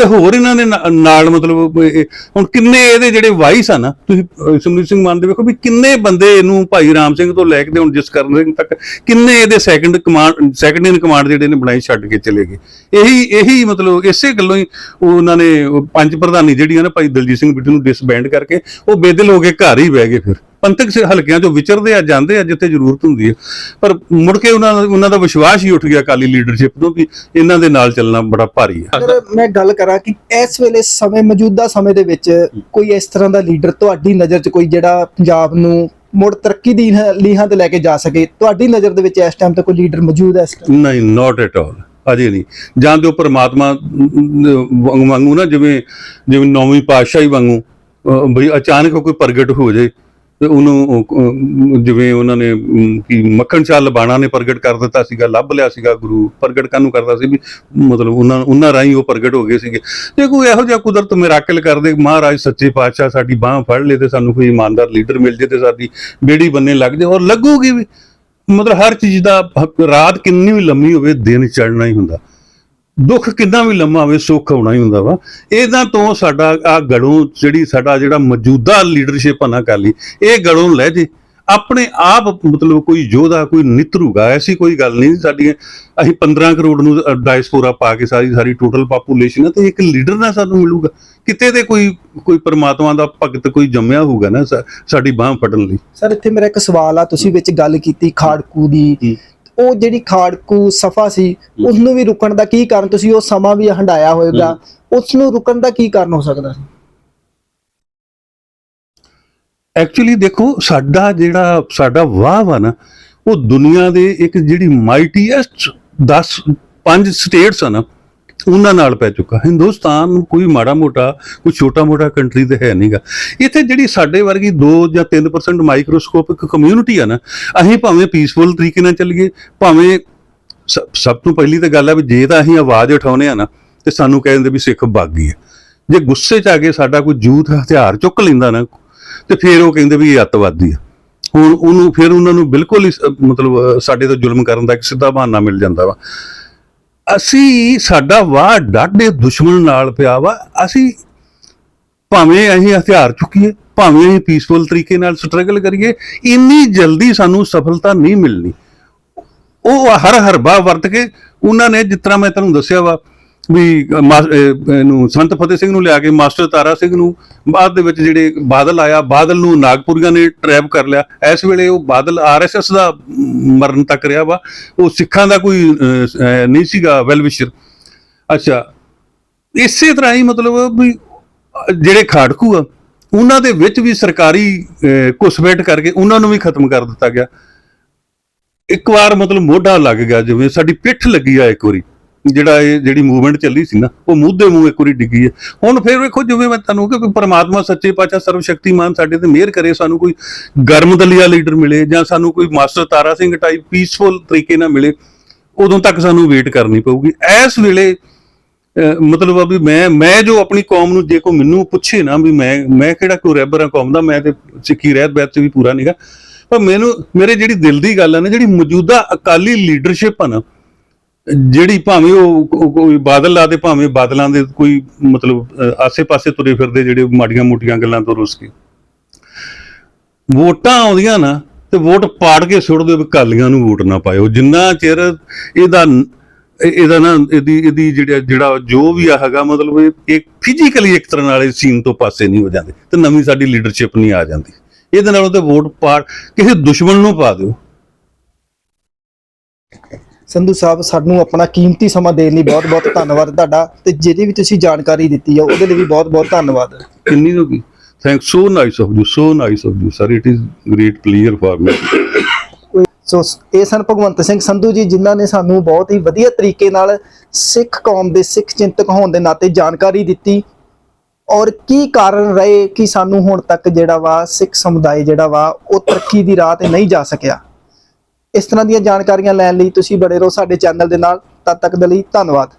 ਤੇ ਹੋਰ ਇਹਨਾਂ ਦੇ ਨਾਲ ਮਤਲਬ ਇਹ- ਹੁਣ ਕਿੰਨੇ ਇਹਦੇ ਜਿਹੜੇ ਵਾਈਸ ਆ ਨਾ ਤੁਸੀਂ ਅਹ, ਸਿੰਘ ਮਾਨ ਦੇ ਵੇਖੋ ਵੀ ਕਿੰਨੇ ਬੰਦੇ ਇਹਨੂੰ ਭਾਈ ਰਾਮ ਸਿੰਘ ਤੋਂ ਲੈ ਕੇ ਹੁਣ ਜਿਸ ਕਰਨ ਸਿੰਘ ਤੱਕ ਕਿੰਨੇ ਇਹਦੇ second command second in command ਜਿਹੜੇ ਨੇ ਬਣਾਈ ਛੱਡ ਕੇ ਚਲੇ ਗਏ। ਇਹੀ ਇਹੀ ਮਤਲਬ ਇਸੇ ਗੱਲੋਂ ਹੀ ਉਹਨਾਂ ਨੇ ਪੰਜ ਪ੍ਰਧਾਨੀ ਜਿਹੜੀਆਂ ਨਾ ਭਾਈ ਦਲਜੀਤ ਸਿੰਘ ਬਿੱਟੂ ਨੂੰ ਡਿਸਬੈਂਡ ਕਰਕੇ ਉਹ ਬੇਦਿਲ ਹੋ ਕੇ ਘਰ ਹੀ ਬਹਿ ਗਏ ਫਿਰ। ਪੰਥਕ ਹਲਕਿਆਂ ਚੋਂ ਵਿਚਰਦੇ ਆ ਜਾਂਦੇ ਆ ਜਿੱਥੇ ਜ਼ਰੂਰਤ ਹੁੰਦੀ ਹੈ ਪਰ ਮੁੜ ਕੇ ਉਹਨਾਂ ਦਾ ਉਹਨਾਂ ਦਾ ਵਿਸ਼ਵਾਸ ਹੀ ਉੱਠ ਗਿਆ ਅਕਾਲੀ ਲੀਡਰਸ਼ਿਪ ਤੋਂ ਵੀ ਇਹਨਾਂ ਦੇ ਨਾਲ ਚੱਲਣਾ ਬੜਾ ਭਾਰੀ ਹੈ ਅਗਰ ਮੈਂ ਗੱਲ ਕਰਾਂ ਕਿ ਇਸ ਵੇਲੇ ਸਮੇਂ ਮੌਜੂਦਾ ਸਮੇਂ ਦੇ ਵਿੱਚ ਕੋਈ ਇਸ ਤਰ੍ਹਾਂ ਦਾ ਲੀਡਰ ਤੁਹਾਡੀ ਨਜ਼ਰ 'ਚ ਕੋਈ ਜਿਹੜਾ ਪੰਜਾਬ ਨੂੰ ਮੁੜ ਤਰੱਕੀ ਦੀ ਲੀਹਾਂ- ਤੇ ਲੈ ਕੇ ਜਾ ਸਕੇ ਤੁਹਾਡੀ ਨਜ਼ਰ ਦੇ ਵਿੱਚ ਇਸ ਟਾਈਮ ਤੇ ਕੋਈ ਲੀਡਰ ਮੌਜੂਦ ਹੈ ਇਸ ਟਾਈਮ ਨਹੀਂ ਨਾਟ ਐਟ ਆਲ ਅਜੇ ਨਹੀਂ। ਜਾਂ ਜੋ ਪਰਮਾਤਮਾ ਵਾਂਗ- ਵਾਂਗੂ ਨਾ ਜਿਵੇਂ ਜਿਵੇਂ ਨੌਵੀਂ ਪਾਤਸ਼ਾਹੀ ਵਾਂਗੂ ਬਈ ਅਚਾਨਕ ਕੋਈ ਪ੍ਰਗਟ ਹੋ ਜਾਏ ਤੇ ਉਹਨੂੰ ਅਹ, ਜਿਵੇਂ ਉਹਨਾਂ ਨੇ ਅਮ, ਕੀ ਮੱਖਣ ਸ਼ਾਹ ਲਬਾਣਾ ਨੇ ਪ੍ਰਗਟ ਕਰ ਦਿੱਤਾ ਸੀਗਾ ਲੱਭ ਲਿਆ ਸੀਗਾ ਗੁਰੂ ਪ੍ਰਗਟ ਕਾਹਨੂੰ ਕਰਦਾ ਸੀ ਵੀ ਮਤਲਬ ਉਹਨਾਂ ਉਹਨਾਂ ਰਾਹੀਂ ਉਹ ਪ੍ਰਗਟ ਹੋ ਗਏ ਸੀਗੇ। ਜੇ ਕੋਈ ਇਹੋ ਜਿਹਾ ਕੁਦਰਤ ਮਿਰਾਕਲ ਕਰਦੇ ਮਹਾਰਾਜ ਸੱਚੇ ਪਾਤਸ਼ਾਹ ਸਾਡੀ ਬਾਹ ਫੜ ਲੇ ਤੇ ਸਾਨੂੰ ਕੋਈ ਇਮਾਨਦਾਰ ਲੀਡਰ ਮਿਲ ਜੇ ਤੇ ਸਾਡੀ ਬੇੜੀ ਬੰਨੇ ਲੱਗ ਜੇ ਔਰ ਲੱਗੂਗੀ ਵੀ ਮਤਲਬ ਹਰ ਚੀਜ਼ ਦਾ ਹ- ਰਾਤ ਕਿੰਨੀ ਵੀ ਲੰਮੀ ਹੋਵੇ ਦਿਨ ਚੜ੍ਹਨਾ ਹੀ ਹੁੰਦਾ। ਦੁੱਖ ਕਿੰਨਾ ਵੀ ਲੰਮਾ ਹੋਵੇ ਸੁੱਖ ਆਉਣਾ ਹੀ ਹੁੰਦਾ ਵਾ। ਇਹਨਾਂ ਤੋਂ ਸਾਡਾ ਆ ਗੜੋਂ ਜਿਹੜੀ ਸਾਡਾ ਜਿਹੜਾ ਮੌਜੂਦਾ ਲੀਡਰਸ਼ਿਪ ਆ ਨਾ ਕਾਲੀ ਇਹ ਗੜੋਂ ਲੈ ਜੇ। ਆਪਣੇ ਆਪ ਮਤਲਬ ਕੋਈ ਯੋਧਾ ਕੋਈ ਨਿਤਰੂਗਾ ਐਸੀ ਕੋਈ ਗੱਲ ਨਹੀਂ ਸਾਡੀ ਅਸੀਂ 15 ਕਰੋੜ ਨੂੰ ਡਾਇਸਪੋਰਾ ਪਾ ਕੇ ਸਾਰੀ ਸਾਰੀ ਟੋਟਲ ਪਾਪੂਲੇਸ਼ਨ ਹੈ ਤੇ ਇੱਕ ਲੀਡਰ ਨਾ ਸਾਨੂੰ ਮਿਲੂਗਾ। ਕਿਤੇ ਤੇ ਕੋਈ ਕੋਈ ਪਰਮਾਤਮਾ ਦਾ ਭਗਤ ਕੋਈ ਜੰਮਿਆ ਹੋਊਗਾ ਨਾ ਸਾਡੀ ਬਾਹ ਫੜਨ ਲਈ। ਸਰ ਇੱਥੇ ਮੇਰਾ ਇੱਕ ਸਵਾਲ ਆ ਤੁਸੀਂ ਵਿੱਚ ਗੱਲ ਕੀਤੀ ਖਾੜਕੂ ਦੀ। ਉਹ ਜਿਹੜੀ ਖਾੜਕੂ ਸਫਾ ਸੀ ਉਸ ਨੂੰ ਵੀ ਰੁਕਣ ਦਾ ਕੀ ਕਾਰਨ? ਤੁਸੀਂ ਉਹ ਸਮਾਂ ਵੀ ਹੰਡਾਇਆ ਹੋਵੇਗਾ ਉਸ ਨੂੰ ਰੁਕਣ ਦਾ ਕੀ ਕਾਰਨ ਹੋ ਸਕਦਾ ਸੀ? ਐਕਚੁਅਲੀ ਦੇਖੋ ਸਾਡਾ ਜਿਹੜਾ ਸਾਡਾ ਵਾਹ ਵਾ ਨਾ ਉਹ ਦੁਨੀਆ ਦੇ ਇੱਕ ਜਿਹੜੀ ਮਾਈਟੀਐਸਟ 10 ਪੰਜ ਸਟੇਟਸ ਆ ਨਾ ਉਹਨਾਂ ਨਾਲ ਪੈ ਚੁੱਕਾ। ਹਿੰਦੁਸਤਾਨ ਕੋਈ ਮਾੜਾ ਮੋਟਾ, ਕੋਈ ਛੋਟਾ ਮੋਟਾ ਕੰਟਰੀ ਤੇ ਹੈ ਨਹੀਂਗਾ ਇੱਥੇ ਜਿਹੜੀ ਸਾਡੇ ਵਰਗੀ 2 ਜਾਂ 3% ਮਾਈਕਰੋਸਕੋਪਿਕ ਕਮਿਊਨਿਟੀ ਆ ਨਾ, ਅਸੀਂ ਭਾਵੇਂ ਪੀਸਫੁਲ ਤਰੀਕੇ ਨਾਲ ਚੱਲੀਏ, ਭਾਵੇਂ ਸ- ਸਭ ਤੋਂ ਪਹਿਲੀ ਤਾਂ ਗੱਲ ਹੈ ਵੀ ਜੇ ਤਾਂ ਅਸੀਂ ਆਵਾਜ਼ ਉਠਾਉਨੇ ਆ ਨਾ, ਤੇ ਸਾਨੂੰ ਕਹਿ ਦਿੰਦੇ ਵੀ ਸਿੱਖ ਬਾਗੀ ਹੈ ਜੇ ਗੁੱਸੇ 'ਚ ਆ ਕੇ ਸਾਡਾ ਕੋਈ ਜੂਥ ਹਥਿਆਰ ਚੁੱਕ ਲੈਂਦਾ ਨਾ, ਤੇ ਫਿਰ ਉਹ ਕਹਿੰਦੇ ਵੀ ਇਹ ਅੱਤਵਾਦੀ ਆ। ਹੁਣ ਉਹਨੂੰ, ਫਿਰ ਉਹਨਾਂ ਨੂੰ ਬਿਲਕੁਲ ਹੀ ਸ- ਮਤਲਬ ਸਾਡੇ ਤੋਂ ਜ਼ੁਲਮ ਕਰਨ ਦਾ ਇੱਕ ਸਿੱਧਾ ਬਹਾਨਾ ਮਿਲ ਜਾਂਦਾ ਵਾ। ਅਸੀਂ ਸਾਡਾ ਵਾਹ ਡਾਢੇ ਦੁਸ਼ਮਣ ਨਾਲ ਪਿਆ ਵਾ। ਅਸੀਂ ਭਾਵੇਂ ਅਸੀਂ ਹਥਿਆਰ ਚੁੱਕੀਏ, ਭਾਵੇਂ ਅਸੀਂ ਪੀਸਫੁਲ ਤਰੀਕੇ ਨਾਲ ਸਟਰਗਲ ਕਰੀਏ, ਇੰਨੀ ਜਲਦੀ ਸਾਨੂੰ ਸਫਲਤਾ ਨਹੀਂ ਮਿਲਣੀ। ਉਹ ਹਰ ਹਰਬਾ ਵਰਤ ਕੇ ਉਹਨਾਂ ਨੇ ਜਿਸ ਤਰ੍ਹਾਂ ਮੈਂ ਤੁਹਾਨੂੰ ਦੱਸਿਆ ਵਾ ਵੀ ਅ, ਮਾ- ਇਹਨੂੰ ਸੰਤ ਫਤਿਹ ਸਿੰਘ ਨੂੰ ਲਿਆ ਕੇ ਮਾਸਟਰ ਤਾਰਾ ਸਿੰਘ ਨੂੰ ਬਾਅਦ ਦੇ ਵਿੱਚ ਜਿਹੜੇ ਬਾਦਲ ਆਇਆ ਬਾਦਲ ਨੂੰ ਨਾਗਪੁਰੀਆਂ ਨੇ ਟ੍ਰੈਪ ਕਰ ਲਿਆ। ਇਸ ਵੇਲੇ ਉਹ ਬਾਦਲ ਆਰਐਸਐਸ ਦਾ ਮਰਨ ਤੱਕ ਰਿਹਾ ਵਾ। ਉਹ ਸਿੱਖਾਂ ਦਾ ਕੋਈ ਨਹੀਂ ਸੀਗਾ ਵੈਲਵਿਸ਼ਰ ਅੱਛਾ। ਇਸੇ ਤਰ੍ਹਾਂ ਹੀ ਮਤਲਬ ਵੀ ਜਿਹੜੇ ਖਾੜਕੂ ਆ ਉਹਨਾਂ ਦੇ ਵਿੱਚ ਵੀ ਸਰਕਾਰੀ ਅ, ਘੁਸਪੈਠ ਕਰਕੇ ਉਹਨਾਂ ਨੂੰ ਵੀ ਖਤਮ ਕਰ ਦਿੱਤਾ ਗਿਆ। ਇੱਕ ਵਾਰ ਮਤਲਬ ਮੋਢਾ ਲੱਗ ਗਿਆ ਜਿਵੇਂ ਸਾਡੀ ਪਿੱਠ ਲੱਗੀ ਆ ਇੱਕ ਵਾਰੀ। ਜਿਹੜਾ ਇਹ ਜਿਹੜੀ ਮੂਵਮੈਂਟ ਚੱਲੀ ਸੀ ਨਾ, ਉਹ ਮੂਧੇ ਮੂੰਹ ਇੱਕ ਵਾਰੀ ਡਿੱਗੀ ਹੈ। ਹੁਣ ਫਿਰ ਵੇਖੋ ਜਿਵੇਂ ਮੈਂ ਤੁਹਾਨੂੰ ਕਿ ਪਰਮਾਤਮਾ ਸੱਚੇ ਪਾਤਸ਼ਾਹ ਸਰਵ ਸ਼ਕਤੀਮਾਨ ਸਾਡੇ ਤੇ ਮਿਹਰ ਕਰੇ, ਸਾਨੂੰ ਕੋਈ ਗਰਮ ਦਲੀਆ ਲੀਡਰ ਮਿਲੇ ਜਾਂ ਸਾਨੂੰ ਕੋਈ master Tara Singh type peaceful ਤਰੀਕੇ ਨਾਲ ਮਿਲੇ, ਉਦੋਂ ਤੱਕ ਸਾਨੂੰ ਵੇਟ ਕਰਨੀ ਪਊਗੀ। ਇਸ ਵੇਲੇ ਮਤਲਬ ਆ ਵੀ ਮੈਂ ਮੈਂ ਜੋ ਆਪਣੀ ਕੌਮ ਨੂੰ ਜੇ ਕੋ ਮੈਨੂੰ ਪੁੱਛੇ ਨਾ ਵੀ ਮੈਂ ਮੈਂ ਕਿਹੜਾ ਕੋਈ ਰੈਬਰ ਆ ਕੌਮ ਦਾ, ਮੈਂ ਤੇ ਸਿੱਖੀ ਰਹਿਤ ਬੈਤ ਵੀ ਪੂਰਾ ਨਹੀਂਗਾ ਪਰ ਮੈਨੂੰ, ਮੇਰੇ ਜਿਹੜੀ ਦਿਲ ਦੀ ਗੱਲ ਆ ਨਾ, ਜਿਹੜੀ ਮੌਜੂਦਾ ਅਕਾਲੀ ਲੀਡਰਸ਼ਿਪ ਆ ਨਾ ਜਿਹੜੀ ਭਾਵੇਂ ਉਹ ਕੋ- ਕੋਈ ਬਾਦਲ ਲਾ ਦੇ ਭਾਵੇਂ ਬਾਦਲਾਂ ਦੇ ਕੋਈ ਮਤਲਬ ਅਹ, ਆਸੇ-ਪਾਸੇ ਤੁਰੇ ਫਿਰਦੇ ਜਿਹੜੇ ਮਾੜੀਆਂ ਮੋਟੀਆਂ ਗੱਲਾਂ ਤੋਂ ਰੁੱਸ ਕੇ। ਵੋਟਾਂ ਆਉਂਦੀਆਂ ਨਾ ਤੇ ਵੋਟ ਪਾੜ ਕੇ ਸੁੱਟ ਦਿਓ ਵੀ ਕਾਲੀਆਂ ਨੂੰ ਵੋਟ ਨਾ ਪਾਇਓ। ਜਿੰਨਾ ਚਿਰ ਇਹਦਾ ਇਹ- ਇਹਦਾ ਨਾ ਇਹਦੀ ਇਹਦੀ ਜਿਹੜਾ ਜਿਹੜਾ ਜੋ ਵੀ ਆ ਹੈਗਾ ਮਤਲਬ ਇਹ ਫਿਜ਼ੀਕਲੀ ਇੱਕ ਤਰ੍ਹਾਂ ਨਾਲ ਸੀਨ ਤੋਂ ਪਾਸੇ ਨਹੀਂ ਹੋ ਜਾਂਦੇ ਤੇ ਨਵੀਂ ਸਾਡੀ ਲੀਡਰਸ਼ਿਪ ਨਹੀਂ ਆ ਜਾਂਦੀ। ਇਹਦੇ ਨਾਲੋਂ ਤੇ ਵੋਟ ਪਾੜ ਕਿਸੇ ਦੁਸ਼ਮਣ ਨੂੰ ਪਾ ਦਿਓ। ਸੰਧੂ ਸਾਹਿਬ ਸਾਨੂੰ ਆਪਣਾ ਕੀਮਤੀ ਸਮਾਂ ਦੇਣ ਲਈ ਬਹੁਤ-ਬਹੁਤ ਧੰਨਵਾਦ ਤੁਹਾਡਾ ਤੇ ਜਿਹੜੀ ਵੀ ਤੁਸੀਂ ਜਾਣਕਾਰੀ ਦਿੱਤੀ ਆ ਉਹਦੇ ਲਈ ਵੀ ਬਹੁਤ-ਬਹੁਤ ਧੰਨਵਾਦ। ਕਿੰਨੀ ਹੋ ਗਈ? Thank so nice of you so nice of you sir it is great player for me so ਇਹ ਸਨ ਭਗਵੰਤ ਸਿੰਘ ਸੰਧੂ ਜੀ ਜਿਨ੍ਹਾਂ ਨੇ ਸਾਨੂੰ ਬਹੁਤ ਹੀ ਵਧੀਆ ਤਰੀਕੇ ਨਾਲ ਸਿੱਖ ਕੌਮ ਦੇ ਸਿੱਖ ਚਿੰਤਕ ਹੋਣ ਦੇ ਨਾਤੇ ਜਾਣਕਾਰੀ ਦਿੱਤੀ। ਔਰ ਕੀ ਕਾਰਨ ਰਹੇ ਕਿ ਸਾਨੂੰ ਹੁਣ ਤੱਕ ਜਿਹੜਾ ਵਾ ਸਿੱਖ ਸਮੁਦਾਇ ਜਿਹੜਾ ਵਾ ਉਹ ਤਰੱਕੀ ਦੀ ਰਾਹ ਤੇ ਨਹੀਂ ਜਾ ਸਕਿਆ? ਇਸ ਤਰ੍ਹਾਂ ਦੀਆਂ ਜਾਣਕਾਰੀਆਂ ਲੈਣ ਲਈ ਤੁਸੀਂ ਬੜੇ ਰਹੋ ਸਾਡੇ ਚੈਨਲ ਦੇ ਨਾਲ। ਤਦ ਤੱਕ ਦੇ ਲਈ ਧੰਨਵਾਦ।